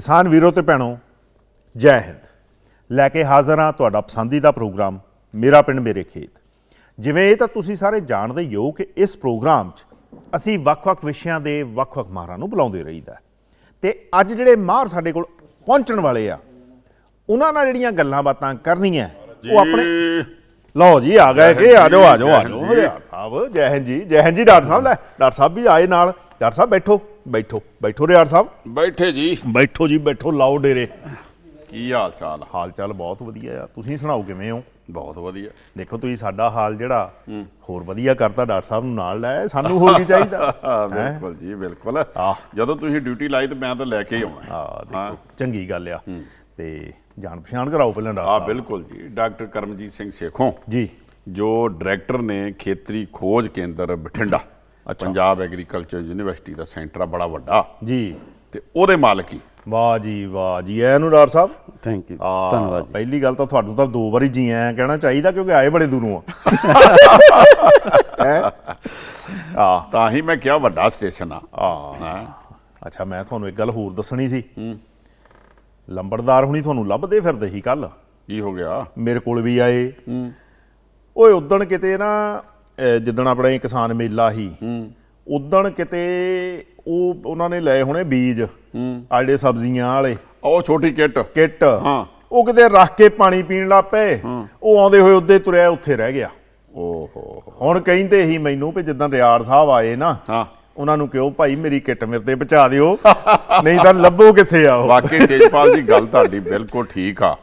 ਕਿਸਾਨ ਵੀਰੋ ਤੇ ਭੈਣੋ ਜੈ ਹਿੰਦ। ਲੈ ਕੇ ਹਾਜ਼ਰ ਹਾਂ ਤੁਹਾਡਾ ਪਸੰਦੀਦਾ ਪ੍ਰੋਗਰਾਮ ਮੇਰਾ ਪਿੰਡ ਮੇਰੇ ਖੇਤ। ਜਿਵੇਂ ਇਹ ਤਾਂ ਤੁਸੀਂ ਸਾਰੇ ਜਾਣਦੇ ਹੀ ਹੋ ਕਿ ਇਸ ਪ੍ਰੋਗਰਾਮ 'ਚ ਅਸੀਂ ਵੱਖ-ਵੱਖ ਵਿਸ਼ਿਆਂ ਦੇ ਵੱਖ-ਵੱਖ ਮਾਹਰਾਂ ਨੂੰ ਬੁਲਾਉਂਦੇ ਰਹੀਦਾ ਤੇ ਅੱਜ ਜਿਹੜੇ ਮਾਹਰ ਸਾਡੇ ਕੋਲ ਪਹੁੰਚਣ ਵਾਲੇ ਆ ਉਹਨਾਂ ਨਾਲ ਜਿਹੜੀਆਂ ਗੱਲਾਂ ਬਾਤਾਂ ਕਰਨੀਆਂ ਉਹ ਆਪਣੇ ਲਓ ਜੀ ਆ ਗਏ ਕਿ ਆ ਜਾਓ ਆ ਜਾਓ ਆ ਜਾਓ ਸਾਹਿਬ ਜੈ ਹਿੰਦ ਜੀ ਜੈ ਹਿੰਦ ਜੀ ਡਾਕਟਰ ਸਾਹਿਬ ਲੈ ਡਾਕਟਰ ਸਾਹਿਬ ਵੀ ਆਏ ਨਾਲ ਡਾਕਟਰ ਸਾਹਿਬ ਬੈਠੋ। ਬੈਠੋ ਬੈਠੋ ਰਿਆੜ ਸਾਹਿਬ। ਬੈਠੇ ਜੀ। ਬੈਠੋ ਜੀ ਬੈਠੋ ਲਾਓ ਡੇਰੇ। ਕੀ ਹਾਲ ਚਾਲ ਆ? ਹਾਲ ਚਾਲ ਬਹੁਤ ਵਧੀਆ ਆ। ਤੁਸੀਂ ਸੁਣਾਓ ਕਿਵੇਂ ਹੋ? ਬਹੁਤ ਵਧੀਆ। ਦੇਖੋ ਤੁਸੀਂ ਸਾਡਾ ਹਾਲ ਜਿਹੜਾ ਹੋਰ ਵਧੀਆ ਕਰਤਾ ਡਾਕਟਰ ਸਾਹਿਬ ਨੂੰ ਨਾਲ ਲੈ ਸਾਨੂੰ ਹੋਰ ਕੀ ਚਾਹੀਦਾ? ਹਾਂ? ਬਿਲਕੁਲ ਜੀ ਬਿਲਕੁਲ। ਜਦੋਂ ਤੁਸੀਂ ਡਿਊਟੀ ਲਾਈ ਤੇ ਮੈਂ ਤਾਂ ਲੈ ਕੇ ਹੀ ਆਉਣਾ। ਆ ਦੇਖੋ ਚੰਗੀ ਗੱਲ ਆ। ਤੇ ਜਾਣ ਪਛਾਣ ਕਰਾਓ ਪਹਿਲਾਂ ਡਾਕਟਰ ਸਾਹਿਬ। ਬਿਲਕੁਲ ਜੀ। ਡਾਕਟਰ ਕਰਮਜੀਤ ਸਿੰਘ ਸੇਖੋਂ ਜੀ। ਜੋ ਡਾਇਰੈਕਟਰ ਨੇ ਖੇਤਰੀ ਖੋਜ ਕੇਂਦਰ ਬਠਿੰਡਾ ਪੰਜਾਬ ਐਗਰੀਕਲਚਰ ਯੂਨੀਵਰਸਿਟੀ ਦਾ ਸੈਂਟਰ ਆ ਬੜਾ ਵੱਡਾ। ਜੀ। ਤੇ ਉਹਦੇ ਮਾਲਕ ਹੀ। ਵਾਹ ਜੀ ਵਾਹ। ਜੀ ਐ ਨੂੰ ਡਾਕਟਰ ਸਾਹਿਬ? ਥੈਂਕ ਯੂ ਧੰਨਵਾਦ ਜੀ। ਪਹਿਲੀ ਗੱਲ ਤਾਂ ਤੁਹਾਨੂੰ ਤਾਂ ਦੋ ਵਾਰੀ ਜੀ ਐ ਕਹਿਣਾ ਚਾਹੀਦਾ ਕਿਉਂਕਿ ਆਏ ਬੜੇ ਦੂਰੋਂ ਆ। ਹੈਂ? ਆ ਤਾਂ ਹੀ ਮੈਂ ਕਿਹਾ ਵੱਡਾ ਸਟੇਸ਼ਨ ਆ। ਆ ਹਾਂ? ਅੱਛਾ ਮੈਂ ਤੁਹਾਨੂੰ ਇੱਕ ਗੱਲ ਹੋਰ ਦੱਸਣੀ ਸੀ। ਲੰਬੜਦਾਰ ਹੁਣੀ ਤੁਹਾਨੂੰ ਲੱਭਦੇ ਫਿਰਦੇ ਸੀ ਕੱਲ ਕੀ ਹੋ ਗਿਆ? ਮੇਰੇ ਕੋਲ ਵੀ ਆਏ। ਓਏ ਉਦਣ ਕਿਤੇ ਨਾ ਜਿੱਦਣ ਆਪਣਾ ਕਿਸਾਨ ਮੇਲਾ ਸੀ ਉਦਣ ਕਿਤੇ ਉਹ ਉਹਨਾਂ ਨੇ ਲਏ ਹੋਣੇ ਬੀਜ ਆ ਜਿਹੜੇ ਸਬਜ਼ੀਆਂ ਵਾਲੇ। ਉਹ ਛੋਟੀ ਕਿੱਟ। ਕਿੱਟ। ਹਾਂ। ਉਹ ਕਿਤੇ ਰੱਖ ਕੇ ਪਾਣੀ ਪੀਣ ਲੱਗ ਪਏ। ਉਹ ਆਉਂਦੇ ਹੋਏ ਉੱਦੇ ਤੁਰਿਆ ਉੱਥੇ ਰਹਿ ਗਿਆ। ਓਹੋ। ਹੁਣ ਕਹਿੰਦੇ ਹੀ ਮੈਨੂੰ ਵੀ ਜਿੱਦਾਂ ਰਿਆੜ ਸਾਹਿਬ ਆਏ ਨਾ ਹਾਂ। ਉਹਨਾਂ ਨੂੰ ਕਿਹਾ ਭਾਈ ਮੇਰੀ ਕਿੱਟ ਮੇਰੇ ਤੇ ਪਹੁੰਚਾ ਦਿਓ। ਨਹੀਂ ਤਾਂ ਲੱਭੋ ਕਿੱਥੇ ਆ ਉਹ? ਵਾਕਈ ਤੇਜਪਾਲ ਜੀ ਗੱਲ ਤੁਹਾਡੀ ਬਿਲਕੁਲ ਠੀਕ ਆ।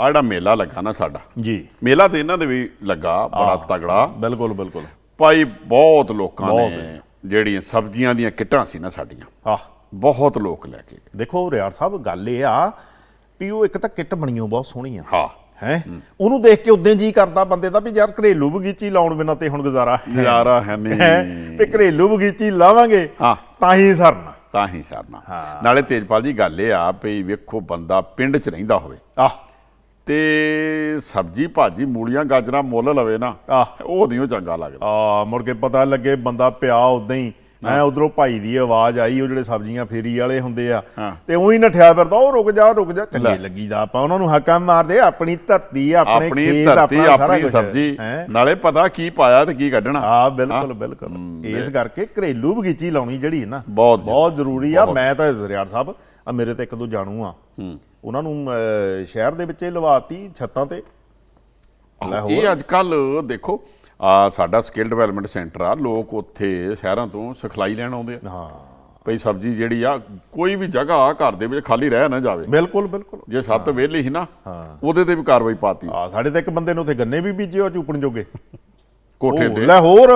ਆ ਜਿਹੜਾ ਮੇਲਾ ਲੱਗਾ ਨਾ ਸਾਡਾ ਜੀ। ਮੇਲਾ ਤੇ ਇਹਨਾਂ ਦੇ ਵੀ ਲੱਗਾ ਬੜਾ ਤਗੜਾ। ਬਿਲਕੁਲ ਬਿਲਕੁਲ। ਭਾਈ ਬਹੁਤ ਲੋਕਾਂ ਨੇ ਜਿਹੜੀਆਂ ਸਬਜ਼ੀਆਂ ਦੀਆਂ ਕਿੱਟਾਂ ਸੀ ਨਾ ਸਾਡੀਆਂ ਆ ਬਹੁਤ ਲੋਕ ਲੈ ਕੇ ਦੇਖੋ ਰਿਆੜ ਸਾਹਿਬ ਗੱਲ ਇਹ ਆ ਵੀ ਉਹ ਇੱਕ ਤਾਂ ਕਿੱਟ ਬਣੀਓ ਬਹੁਤ ਸੋਹਣੀ ਆ। ਹਾਂ। ਹੈ? ਉਹਨੂੰ ਦੇਖ ਕੇ ਉਦੋਂ ਜੀ ਕਰਦਾ ਬੰਦੇ ਦਾ ਵੀ ਯਾਰ ਘਰੇਲੂ ਬਗੀਚੀ ਲਾਉਣ ਬਿਨਾਂ ਤੇ ਹੁਣ ਗੁਜ਼ਾਰਾ ਹੈ। ਨਜ਼ਾਰਾ ਹੈ ਨਹੀਂ? ਤੇ ਘਰੇਲੂ ਬਗੀਚੀ ਲਾਵਾਂਗੇ ਹਾਂ। ਤਾਂ ਹੀ ਸਰਨਾ। ਤਾਂ ਹੀ ਸਰਨਾ। ਨਾਲੇ ਤੇਜਪਾਲ ਜੀ ਗੱਲ ਇਹ ਆ ਵੀ ਵੇਖੋ ਬੰਦਾ ਪਿੰਡ 'ਚ ਰਹਿੰਦਾ ਹੋਵੇ। ਆਹ। ਤੇ ਸਬਜ਼ੀ ਭਾਜੀ ਮੂਲੀਆਂ ਗਾਜਰਾਂ ਮੁੱਲ ਲਵੇ ਨਾ। ਉਹ ਨਹੀਂ ਉਹ ਚੰਗਾ ਲੱਗਦਾ ਆ ਮੁੜ ਕੇ ਪਤਾ ਲੱਗੇ ਬੰਦਾ ਪਿਆ ਉਦਾਂ ਹੀ ਐ ਉਧਰੋਂ ਭਾਈ ਦੀ ਆਵਾਜ਼ ਆਈ ਉਹ ਜਿਹੜੇ ਸਬਜ਼ੀਆਂ ਫੇਰੀ ਵਾਲੇ ਹੁੰਦੇ ਆ। ਤੇ ਉਹੀ ਨਠਿਆ ਫਿਰਦਾ ਉਹ ਰੁਕ ਜਾ ਰੁਕ ਜਾ ਚੰਗੇ। ਲੱਗੀਦਾ ਆਪਾਂ ਉਹਨਾਂ ਨੂੰ ਹੱਕਾਂ ਮਾਰਦੇ ਆਪਣੀ ਧਰਤੀ ਆਪਣੇ ਆਪਣੀ ਖੇਤ ਆਪਣਾ। ਸਬਜ਼ੀ? ਨਾਲੇ ਪਤਾ ਕੀ ਪਾਇਆ ਤੇ ਕੀ ਕੱਢਣਾ ਆ ਬਿਲਕੁਲ ਬਿਲਕੁਲ ਇਸ ਕਰਕੇ ਘਰੇਲੂ ਬਗੀਚੀ ਲਾਉਣੀ ਜਿਹੜੀ ਹੈ ਨਾ ਬਹੁਤ ਬਹੁਤ ਜ਼ਰੂਰੀ ਆ। ਮੈਂ ਤਾਂ ਰਿਆੜ ਸਾਹਿਬ ਆ ਮੇਰੇ ਤੇ ਇੱਕ ਦੋ ਜਾਣੂ ਆ ਉਹਨਾਂ ਨੂੰ ਸ਼ਹਿਰ ਦੇ ਵਿੱਚ ਹੀ ਲਵਾਤੀ ਛੱਤਾਂ ਤੇ। ਇਹ ਅੱਜ ਕੱਲ ਦੇਖੋ ਆ ਸਾਡਾ ਸਕਿੱਲ ਡਿਵੈਲਪਮੈਂਟ ਸੈਂਟਰ ਆ ਲੋਕ ਉੱਥੇ ਸ਼ਹਿਰਾਂ ਤੋਂ ਸਿਖਲਾਈ ਲੈਣ ਆਉਂਦੇ ਆ। ਹਾਂ। ਭਈ ਸਬਜ਼ੀ ਜਿਹੜੀ ਆ ਕੋਈ ਵੀ ਜਗ੍ਹਾ ਘਰ ਦੇ ਵਿੱਚ ਖਾਲੀ ਰਹਿ ਨਾ ਜਾਵੇ। ਬਿਲਕੁਲ ਬਿਲਕੁਲ। ਜੇ ਛੱਤ ਵਿਹਲੀ ਸੀ ਨਾ ਉਹਦੇ ਤੇ ਵੀ ਕਾਰਵਾਈ ਪਾਤੀ। ਆ ਸਾਡੇ ਤਾਂ ਇੱਕ ਬੰਦੇ ਨੇ ਉੱਥੇ ਗੰਨੇ ਵੀ ਬੀਜੇ ਉਹ ਚੂਪਣ ਜੋਗੇ। ਕੋਠੇ ਤੇ। ਲੈ ਹੋਰ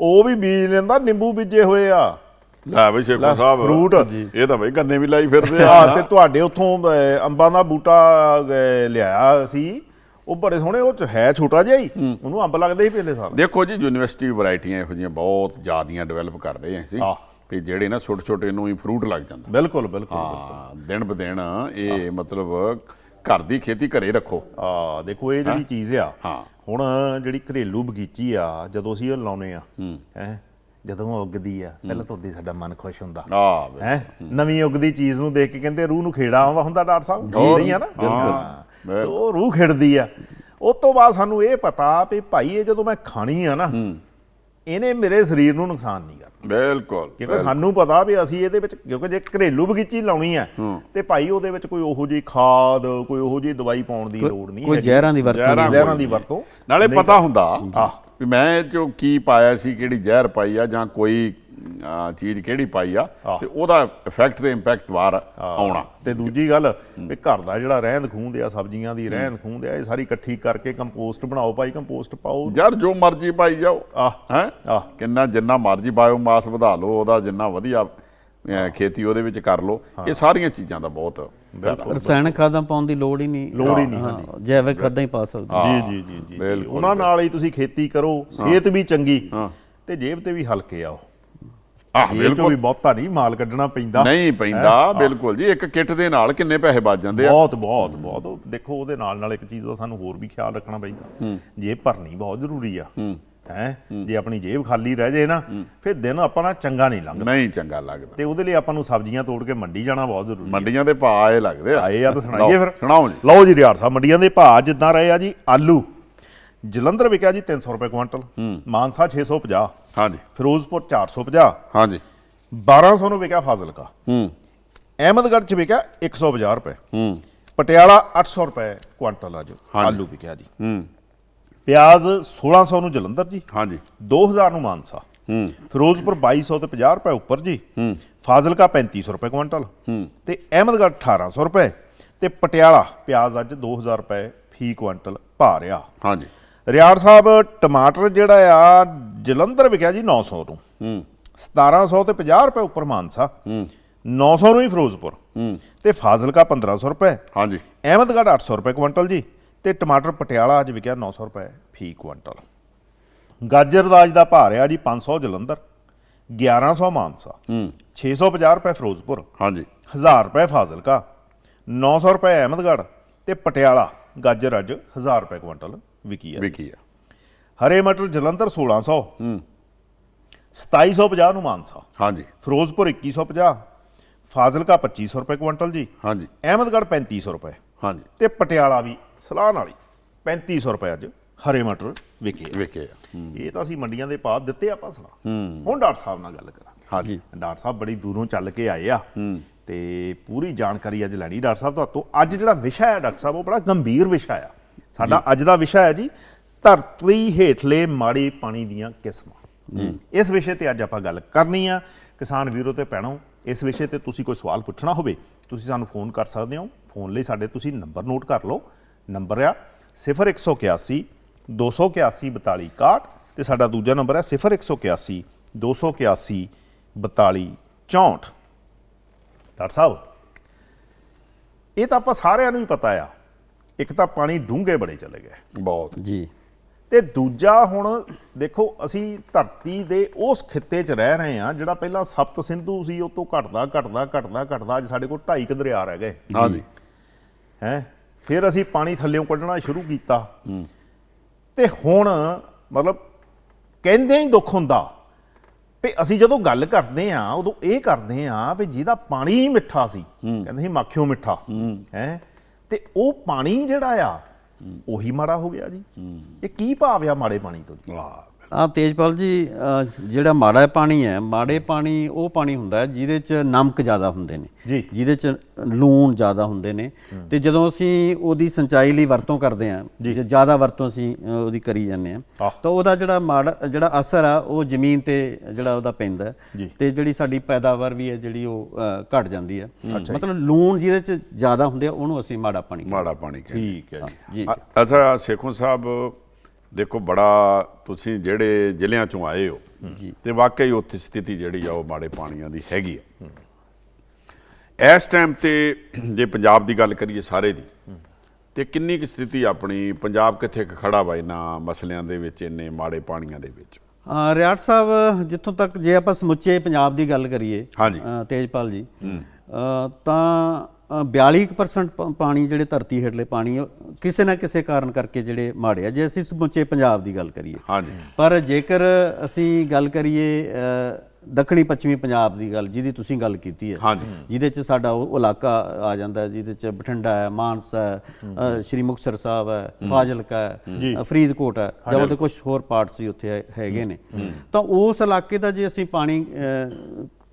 ਉਹ ਵੀ ਬੀਜ ਲੈਂਦਾ ਨਿੰਬੂ ਬੀਜੇ ਹੋਏ ਆ। ਲੈ ਬਈ ਸ਼ੇਖੋ ਸਾਹਿਬ ਫਰੂਟ। ਇਹ ਤਾਂ ਬਈ ਗੰਨੇ ਵੀ ਲਾਈ ਫਿਰਦੇ ਆ। ਤੇ ਤੁਹਾਡੇ ਉੱਥੋਂ ਅੰਬਾਂ ਦਾ ਬੂਟਾ ਲਿਆਇਆ ਸੀ। ਉਹ ਬੜੇ ਸੋਹਣੇ ਉਹ ਚ ਹੈ ਛੋਟਾ ਜਿਹਾ ਹੀ। ਉਹਨੂੰ ਅੰਬ ਲੱਗਦੇ ਹੀ ਪਹਿਲੇ ਸਾਲ। ਦੇਖੋ ਜੀ ਯੂਨੀਵਰਸਿਟੀ ਵੈਰਾਈਟੀਆਂ ਇਹੋ ਜਿਹੀਆਂ ਬਹੁਤ ਜ਼ਿਆਦੀਆਂ ਡਿਵੈਲਪ ਕਰ ਰਹੇ ਆ ਸੀ ਆਹ। ਵੀ ਜਿਹੜੇ ਨਾ ਛੋਟੇ ਛੋਟੇ ਨੂੰ ਹੀ ਫਰੂਟ ਲੱਗ ਜਾਂਦਾ। ਬਿਲਕੁਲ ਬਿਲਕੁਲ ਹਾਂ ਦਿਨ ਬ ਦਿਨ ਇਹ ਮਤਲਬ ਘਰ ਦੀ ਖੇਤੀ ਘਰੇ ਰੱਖੋ। ਆ ਦੇਖੋ ਇਹ ਜਿਹੜੀ ਚੀਜ਼ ਆ। ਹਾਂ। ਹੁਣ ਜਿਹੜੀ ਘਰੇਲੂ ਬਗੀਚੀ ਆ ਜਦੋਂ ਅਸੀਂ ਉਹ ਲਾਉਨੇ ਆ ਹੈ ਜਦੋਂ ਉਹ ਉੱਗਦੀ ਆ ਪਹਿਲਾਂ ਤਾਂ ਉਦੋਂ ਸਾਡਾ ਮਨ ਖੁਸ਼ ਹੁੰਦਾ। ਆ ਹੈ? ਨਵੀਂ ਉੱਗਦੀ ਚੀਜ਼ ਨੂੰ ਦੇਖ ਕੇ ਕਹਿੰਦੇ ਰੂਹ ਨੂੰ ਖੇੜਾ ਆਉਂਦਾ ਹੁੰਦਾ ਡਾਕਟਰ ਸਾਹਿਬ। ਜੀ ਨਹੀਂ ਆ ਨਾ। ਹਾਂ, ਹਾਂ। ਸੋ ਉਹ ਰੂਹ ਖਿੜਦੀ ਆ। ਉਸ ਤੋਂ ਬਾਅਦ ਸਾਨੂੰ ਇਹ ਪਤਾ ਵੀ ਭਾਈ ਇਹ ਜਦੋਂ ਮੈਂ ਖਾਣੀ ਆ ਨਾ ਇਹਨੇ ਮੇਰੇ ਸਰੀਰ ਨੂੰ ਨੁਕਸਾਨ ਨਹੀਂ ਕਰਨਾ ਬਿਲਕੁਲ ਕਿਉਂਕਿ ਸਾਨੂੰ ਪਤਾ ਵੀ ਅਸੀਂ ਇਹਦੇ ਵਿੱਚ ਕਿਉਂਕਿ ਜੇ ਘਰੇਲੂ ਬਗੀਚੀ ਲਾਉਣੀ ਹੈ ਤੇ ਭਾਈ ਉਹਦੇ ਵਿੱਚ ਕੋਈ ਉਹੋ ਜਿਹੀ ਖਾਦ ਕੋਈ ਉਹੋ ਜਿਹੀ ਦਵਾਈ ਪਾਉਣ ਦੀ ਲੋੜ ਨਹੀਂ ਕੋਈ। ਜ਼ਹਿਰਾਂ ਦੀ ਵਰਤੋਂ ਜ਼ਹਿਰਾਂ ਨਹੀਂ। ਜ਼ਹਿਰਾਂ ਦੀ ਵਰਤੋਂ ਨਾਲੇ ਪਤਾ ਹੁੰਦਾ ਆਹ। ਵੀ ਮੈਂ ਇਹ ਚੋਂ ਕੀ ਪਾਇਆ ਸੀ ਕਿਹੜੀ ਜ਼ਹਿਰ ਪਾਈ ਆ ਜਾਂ ਕੋਈ ਚੀਜ਼ ਕਿਹੜੀ ਪਾਈ ਆ। ਤੇ ਉਹਦਾ ਇਫੈਕਟ ਤੇ ਇੰਪੈਕਟ ਵਾਰ ਆਉਣਾ। ਤੇ ਦੂਜੀ ਗੱਲ ਵੀ ਘਰ ਦਾ ਜਿਹੜਾ ਰਹਿੰਦ ਖੂੰਦ ਆ ਸਬਜ਼ੀਆਂ ਦੀ ਰਹਿੰਦ ਖੂੰਦ ਆ ਇਹ ਸਾਰੀ ਇਕੱਠੀ ਕਰਕੇ ਕੰਪੋਸਟ ਬਣਾਓ ਭਾਈ ਕੰਪੋਸਟ ਪਾਓ। ਯਾਰ ਜੋ ਮਰਜ਼ੀ ਪਾਈ ਜਾਓ। ਆਹ ਹੈ? ਆਹ। ਕਿੰਨਾ ਜਿੰਨਾ ਮਰਜ਼ੀ ਬਾਇਓਮਾਸ ਵਧਾ ਲਓ ਉਹਦਾ ਜਿੰਨਾ ਵਧੀਆ ਖੇਤੀ ਉਹਦੇ ਵਿੱਚ ਕਰ ਲਓ ਇਹ ਸਾਰੀਆਂ ਚੀਜ਼ਾਂ ਦਾ ਬਹੁਤ ਰਸਾਇਣਕ ਖਾਦਾਂ ਪਾਉਣ ਦੀ ਲੋੜ ਹੀ ਨਹੀਂ। ਲੋੜ ਹੀ ਨਹੀਂ, ਜੈਵਿਕ ਖਾਦਾਂ ਹੀ ਪਾ ਸਕਦੇ ਜੀ ਜੀ ਜੀ ਜੀ ਬਿਲਕੁਲ, ਉਹਨਾਂ ਨਾਲ ਹੀ ਤੁਸੀਂ ਖੇਤੀ ਕਰੋ ਸਿਹਤ ਵੀ ਚੰਗੀ। ਹਾਂ। ਤੇ ਜੇਬ ਤੇ ਵੀ ਹਲਕੇ ਆਓ। ਆਹ ਬਿਲਕੁਲ। ਵੀ ਬਹੁਤਾ ਨਹੀਂ ਮਾਲ ਕੱਢਣਾ ਪੈਂਦਾ। ਨਹੀਂ ਪੈਂਦਾ ਬਿਲਕੁਲ ਜੀ ਇੱਕ ਕਿੱਟ ਦੇ ਨਾਲ ਕਿੰਨੇ ਪੈਸੇ ਬਚ ਜਾਂਦੇ ਆ? ਬਹੁਤ ਬਹੁਤ ਬਹੁਤ। ਦੇਖੋ ਉਹਦੇ ਨਾਲ ਨਾਲ ਇੱਕ ਚੀਜ਼ ਦਾ ਸਾਨੂੰ ਹੋਰ ਵੀ ਖਿਆਲ ਰੱਖਣਾ ਪੈਂਦਾ। ਜੇਬ ਭਰਨੀ ਬਹੁਤ ਜ਼ਰੂਰੀ ਆ। ਹੈ। ਜੇ ਆਪਣੀ ਜੇਬ ਖਾਲੀ ਰਹਿ ਜੇ ਨਾ ਫਿਰ ਦਿਨ ਆਪਾਂ ਨਾਲ ਚੰਗਾ ਨਹੀਂ ਲੰਘਦਾ ਨਹੀਂ ਚੰਗਾ ਲੱਗਦਾ। ਤੇ ਉਹਦੇ ਲਈ ਆਪਾਂ ਨੂੰ ਸਬਜ਼ੀਆਂ ਤੋੜ ਕੇ ਮੰਡੀ ਜਾਣਾ ਬਹੁਤ ਜ਼ਰੂਰੀ ਹੈ ਮੰਡੀਆਂ ਦੇ ਭਾਅ ਆਏ ਲੱਗਦੇ ਆ। ਆਏ ਆ ਤਾਂ ਸੁਣਾਈਏ ਫਿਰ। ਸੁਣਾਓ ਜੀ। ਲਓ ਜੀ ਰਿਆੜ ਸਾਹਿਬ ਮੰਡੀਆਂ ਦੇ ਭਾਅ ਜਿੱਦਾਂ ਰਹੇ ਆ ਜੀ ਆਲੂ। ਜਲੰਧਰ ਵਿਕਿਆ ਜੀ 300 ਰੁਪਏ ਕੁਇੰਟਲ ਮਾਨਸਾ 650 ਹਾਂਜੀ। ਫਿਰੋਜ਼ਪੁਰ 450 ਹਾਂਜੀ। 1200 ਨੂੰ ਵਿਕਿਆ ਫਾਜ਼ਿਲਕਾ। ਹੂੰ। ਅਹਿਮਦਗੜ੍ਹ ਚ ਵਿਕਿਆ 150 ਰੁਪਏ। ਹੂੰ। ਪਟਿਆਲਾ 800 ਰੁਪਏ ਕੁਇੰਟਲ ਅੱਜ ਹਾਂਜੀ। ਆਲੂ ਵਿਕਿਆ ਜੀ। ਹੂੰ। ਪਿਆਜ਼ 1600 ਨੂੰ ਜਲੰਧਰ ਜੀ। ਹਾਂਜੀ। 2000 ਨੂੰ ਮਾਨਸਾ। ਹੂੰ। ਫਿਰੋਜ਼ਪੁਰ 2200 ਤੇ 50 ਰੁਪਏ ਉੱਪਰ ਜੀ। ਹੂੰ। ਫਾਜ਼ਿਲਕਾ 3500 ਰੁਪਏ ਕੁਇੰਟਲ ਹੂੰ। ਤੇ ਅਹਿਮਦਗੜ੍ਹ 1800 ਰੁਪਏ। ਤੇ ਪਟਿਆਲਾ ਪਿਆਜ਼ ਅੱਜ 2000 ਰੁਪਏ ਫੀ ਕੁਇੰਟਲ ਭਾ ਰਿਹਾ। ਹਾਂਜੀ। ਰਿਆੜ ਸਾਹਿਬ ਟਮਾਟਰ ਜਿਹੜਾ ਆ ਜਲੰਧਰ ਵਿਕਿਆ ਜੀ 900 ਨੂੰ ਹੂੰ। 1700 ਤੇ 50 ਰੁਪਏ ਉੱਪਰ ਮਾਨਸਾ। ਹੂੰ। 900 ਨੂੰ ਹੀ ਫਿਰੋਜ਼ਪੁਰ। ਹੂੰ। ਤੇ ਫਾਜ਼ਿਲਕਾ 1500 ਰੁਪਏ। ਹਾਂਜੀ। ਅਹਿਮਦਗੜ੍ਹ 800 ਰੁਪਏ ਕੁਇੰਟਲ ਜੀ। ਤੇ ਟਮਾਟਰ ਪਟਿਆਲਾ ਅੱਜ ਵਿਕਿਆ 900 ਰੁਪਏ ਫੀ ਕੁਇੰਟਲ। ਗਾਜਰ ਦਾ ਅੱਜ ਦਾ ਭਾਅ ਰਿਹਾ ਜੀ 500 ਜਲੰਧਰ। 1100 ਮਾਨਸਾ। ਹੂੰ। 650 ਰੁਪਏ ਫਿਰੋਜ਼ਪੁਰ। ਹਾਂਜੀ। 1000 ਰੁਪਏ ਫਾਜ਼ਿਲਕਾ। 900 ਰੁਪਏ ਅਹਿਮਦਗੜ੍ਹ ਤੇ ਪਟਿਆਲਾ। ਗਾਜਰ ਅੱਜ 1000 ਰੁਪਏ ਕੁਇੰਟਲ। ਵਿਕੀ ਹੈ। ਵਿਕੀ ਆ ਹਰੇ ਮਟਰ ਜਲੰਧਰ 1600 ਹੂੰ। 2750 ਨੂੰ ਮਾਨਸਾ। ਹਾਂਜੀ। ਫਿਰੋਜ਼ਪੁਰ 2150 ਫਾਜ਼ਿਲਕਾ 2500 ਰੁਪਏ ਕੁਇੰਟਲ ਜੀ। ਹਾਂਜੀ। ਅਹਿਮਦਗੜ੍ਹ 3500 ਰੁਪਏ। ਹਾਂਜੀ। ਤੇ ਪਟਿਆਲਾ ਵੀ ਸਲਾਹ ਨਾਲ ਹੀ 3500 ਰੁਪਏ ਅੱਜ ਹਰੇ ਮਟਰ ਵਿਕੇ ਆ। ਵਿਕੇ ਆ। ਇਹ ਤਾਂ ਅਸੀਂ ਮੰਡੀਆਂ ਦੇ ਭਾਅ ਦਿੱਤੇ ਆਪਾਂ ਸੁਣਾ ਹੂੰ। ਹੁਣ ਡਾਕਟਰ ਸਾਹਿਬ ਨਾਲ ਗੱਲ ਕਰਾਂਗੇ। ਹਾਂਜੀ। ਡਾਕਟਰ ਸਾਹਿਬ ਬੜੀ ਦੂਰੋਂ ਚੱਲ ਕੇ ਆਏ ਆ। ਹੂੰ। ਤੇ ਪੂਰੀ ਜਾਣਕਾਰੀ ਅੱਜ ਲੈਣੀ। ਡਾਕਟਰ ਸਾਹਿਬ ਤੋਂ ਅੱਜ ਜਿਹੜਾ ਵਿਸ਼ਾ ਹੈ ਡਾਕਟਰ ਸਾਹਿਬ ਉਹ ਬੜਾ ਗੰਭੀਰ ਵਿਸ਼ਾ ਆ। ਸਾਡਾ ਅੱਜ ਦਾ ਵਿਸ਼ਾ ਹੈ ਜੀ ਧਰਤੀ ਹੇਠਲੇ ਮਾੜੇ ਪਾਣੀ ਦੀਆਂ ਕਿਸਮਾਂ। ਇਸ ਵਿਸ਼ੇ ਤੇ ਅੱਜ ਆਪਾਂ ਗੱਲ ਕਰਨੀ ਆ। ਕਿਸਾਨ ਵੀਰੋ ਤੇ ਭੈਣੋ ਇਸ ਵਿਸ਼ੇ ਤੇ ਤੁਸੀਂ ਕੋਈ ਸਵਾਲ ਪੁੱਛਣਾ ਹੋਵੇ ਤੁਸੀਂ ਸਾਨੂੰ ਫੋਨ ਕਰ ਸਕਦੇ ਹੋ। ਫੋਨ ਲਈ ਸਾਡੇ ਤੁਸੀਂ ਨੰਬਰ ਨੋਟ ਕਰ ਲਓ। ਨੰਬਰ ਆ 0181 281 4261 ਤੇ ਸਾਡਾ ਦੂਜਾ ਨੰਬਰ ਹੈ 0181 281 4264 ਡਾਕਟਰ ਸਾਹਿਬ ਇਹ ਤਾਂ ਆਪਾਂ ਸਾਰਿਆਂ ਨੂੰ ਹੀ ਪਤਾ ਆ। ਇੱਕ ਤਾਂ ਪਾਣੀ ਡੂੰਘੇ ਬੜੇ ਚਲੇ ਗਏ। ਬਹੁਤ। ਜੀ। ਤੇ ਦੂਜਾ ਹੁਣ ਦੇਖੋ ਅਸੀਂ ਧਰਤੀ ਦੇ ਉਸ ਖਿੱਤੇ 'ਚ ਰਹਿ ਰਹੇ ਆ ਜਿਹੜਾ ਪਹਿਲਾਂ ਸਪਤ ਸਿੰਧੂ ਸੀ ਉਹ ਤੋਂ ਘਟਦਾ ਘਟਦਾ ਘਟਦਾ ਘਟਦਾ ਅੱਜ ਸਾਡੇ ਕੋਲ ਢਾਈ ਕੁ ਦਰਿਆ ਰਹਿ ਗਏ। ਹਾਂਜੀ ਹੈ? ਫਿਰ ਅਸੀਂ ਪਾਣੀ ਥੱਲੇੋਂ ਕੱਢਣਾ ਸ਼ੁਰੂ ਕੀਤਾ। ਤੇ ਹੁਣ ਮਤਲਬ ਕਹਿੰਦੇ ਹੀ ਦੁੱਖ ਹੁੰਦਾ ਵੀ ਅਸੀਂ ਜਦੋਂ ਗੱਲ ਕਰਦੇ ਆ ਉਦੋਂ ਇਹ ਕਰਦੇ ਆ ਵੀ ਜਿਹਦਾ ਪਾਣੀ ਹੀ ਮਿੱਠਾ ਸੀ ਕਹਿੰਦੇ ਸੀ ਮੱਖਿਓ ਮਿੱਠਾ। ਹੈ? ਤੇ ਉਹ ਪਾਣੀ ਜਿਹੜਾ ਆ ਉਹੀ ਮਾੜਾ ਹੋ ਗਿਆ ਜੀ। ਇਹ ਕੀ ਭਾਵ ਆ ਮਾੜੇ ਪਾਣੀ ਤੋਂ ਵਾਹ। ਆ ਤੇਜਪਾਲ ਜੀ ਜਿਹੜਾ ਮਾੜਾ ਪਾਣੀ ਹੈ ਮਾੜੇ ਪਾਣੀ ਉਹ ਪਾਣੀ ਹੁੰਦਾ ਹੈ ਜਿਹਦੇ ਚ ਨਮਕ ਜ਼ਿਆਦਾ ਹੁੰਦੇ ਨੇ ਜੀ। ਜਿਹਦੇ ਚ ਲੂਣ ਜ਼ਿਆਦਾ ਹੁੰਦੇ ਨੇ। ਤੇ ਜਦੋਂ ਅਸੀਂ ਉਹਦੀ ਸਿੰਚਾਈ ਲਈ ਵਰਤੋਂ ਕਰਦੇ ਆ ਜੇ। ਜ਼ਿਆਦਾ ਵਰਤੋਂ ਅਸੀਂ ਉਹਦੀ ਕਰੀ ਜਾਂਦੇ ਆ। ਤਾਂ ਉਹਦਾ ਜਿਹੜਾ ਮਾੜਾ ਜਿਹੜਾ ਅਸਰ ਆ ਉਹ ਜ਼ਮੀਨ ਤੇ ਜਿਹੜਾ ਉਹਦਾ ਪੈਂਦਾ। ਤੇ ਜਿਹੜੀ ਸਾਡੀ ਪੈਦਾਵਾਰ ਵੀ ਹੈ ਜਿਹੜੀ ਉਹ ਘਟ ਜਾਂਦੀ ਹੈ। ਮਤਲਬ ਲੂਣ ਜਿਹਦੇ ਚ ਜ਼ਿਆਦਾ ਹੁੰਦੇ ਆ ਉਹਨੂੰ ਅਸੀਂ ਮਾੜਾ ਪਾਣੀ ਮਾੜਾ ਪਾਣੀ ਠੀਕ ਹੈ ਜੀ। ਅੱਛਾ ਸ਼ੇਖੋਂ ਸਾਹਿਬ ਦੇਖੋ ਬੜਾ ਤੁਸੀਂ ਜਿਹੜੇ ਜ਼ਿਲ੍ਹਿਆਂ ਚੋਂ ਆਏ ਹੋ ਤੇ ਵਾਕਈ ਉੱਥੇ ਸਥਿਤੀ ਜਿਹੜੀ ਆ ਉਹ ਮਾੜੇ ਪਾਣੀਆਂ ਦੀ ਹੈਗੀ ਆ। ਇਸ ਟਾਈਮ ਤੇ ਜੇ ਪੰਜਾਬ ਦੀ ਗੱਲ ਕਰੀਏ ਸਾਰੇ ਦੀ ਤੇ ਕਿੰਨੀ ਕੁ ਸਥਿਤੀ ਆਪਣੀ ਪੰਜਾਬ ਕਿੱਥੇ ਖੜਾ ਵਾ ਇਹਨਾਂ ਮਸਲਿਆਂ ਦੇ ਵਿੱਚ ਇੰਨੇ ਮਾੜੇ ਪਾਣੀਆਂ ਦੇ ਵਿੱਚ? ਰਿਆੜ ਸਾਹਿਬ ਜਿੱਥੋਂ ਤੱਕ ਜੇ ਆਪਾਂ ਸਮੁੱਚੇ ਪੰਜਾਬ ਦੀ ਗੱਲ ਕਰੀਏ ਹਾਂਜੀ। ਤੇਜਪਾਲ ਜੀ ਤਾਂ 42% ਪ- ਪਾਣੀ ਜਿਹੜੇ ਧਰਤੀ ਹੇਠਲੇ ਪਾਣੀ ਕਿਸੇ ਨਾ ਕਿਸੇ ਕਾਰਨ ਕਰਕੇ ਜਿਹੜੇ ਮਾੜੇ ਆ। ਜੇ ਅਸੀਂ ਸਮੁੱਚੇ ਪੰਜਾਬ ਦੀ ਗੱਲ ਕਰੀਏ। ਹਾਂਜੀ। ਪਰ ਜੇਕਰ ਅਸੀਂ ਗੱਲ ਕਰੀਏ ਦੱਖਣੀ ਪੱਛਮੀ ਪੰਜਾਬ ਦੀ ਗੱਲ ਜਿਹਦੀ ਤੁਸੀਂ ਗੱਲ ਕੀਤੀ ਹੈ ਹਾਂਜੀ। ਜਿਹਦੇ ਚ ਸਾਡਾ ਉਹ ਇਲਾਕਾ ਆ ਜਾਂਦਾ ਹੈ ਜਿਹਦੇ ਚ ਬਠਿੰਡਾ ਹੈ ਮਾਨਸਾ ਹੈ ਸ਼੍ਰੀ ਮੁਕਤਸਰ ਸਾਹਿਬ ਹੈ ਫਾਜ਼ਿਲਕਾ ਹੈ ਫਰੀਦਕੋਟ ਹੈ ਜਾਂ ਉਹਦੇ ਕੁਝ ਹੋਰ ਪਾਰਟਸ ਵੀ ਉੱਥੇ ਹੈਗੇ ਨੇ। ਤਾਂ ਉਸ ਇਲਾਕੇ ਦਾ ਜੇ ਅਸੀਂ ਪਾਣੀ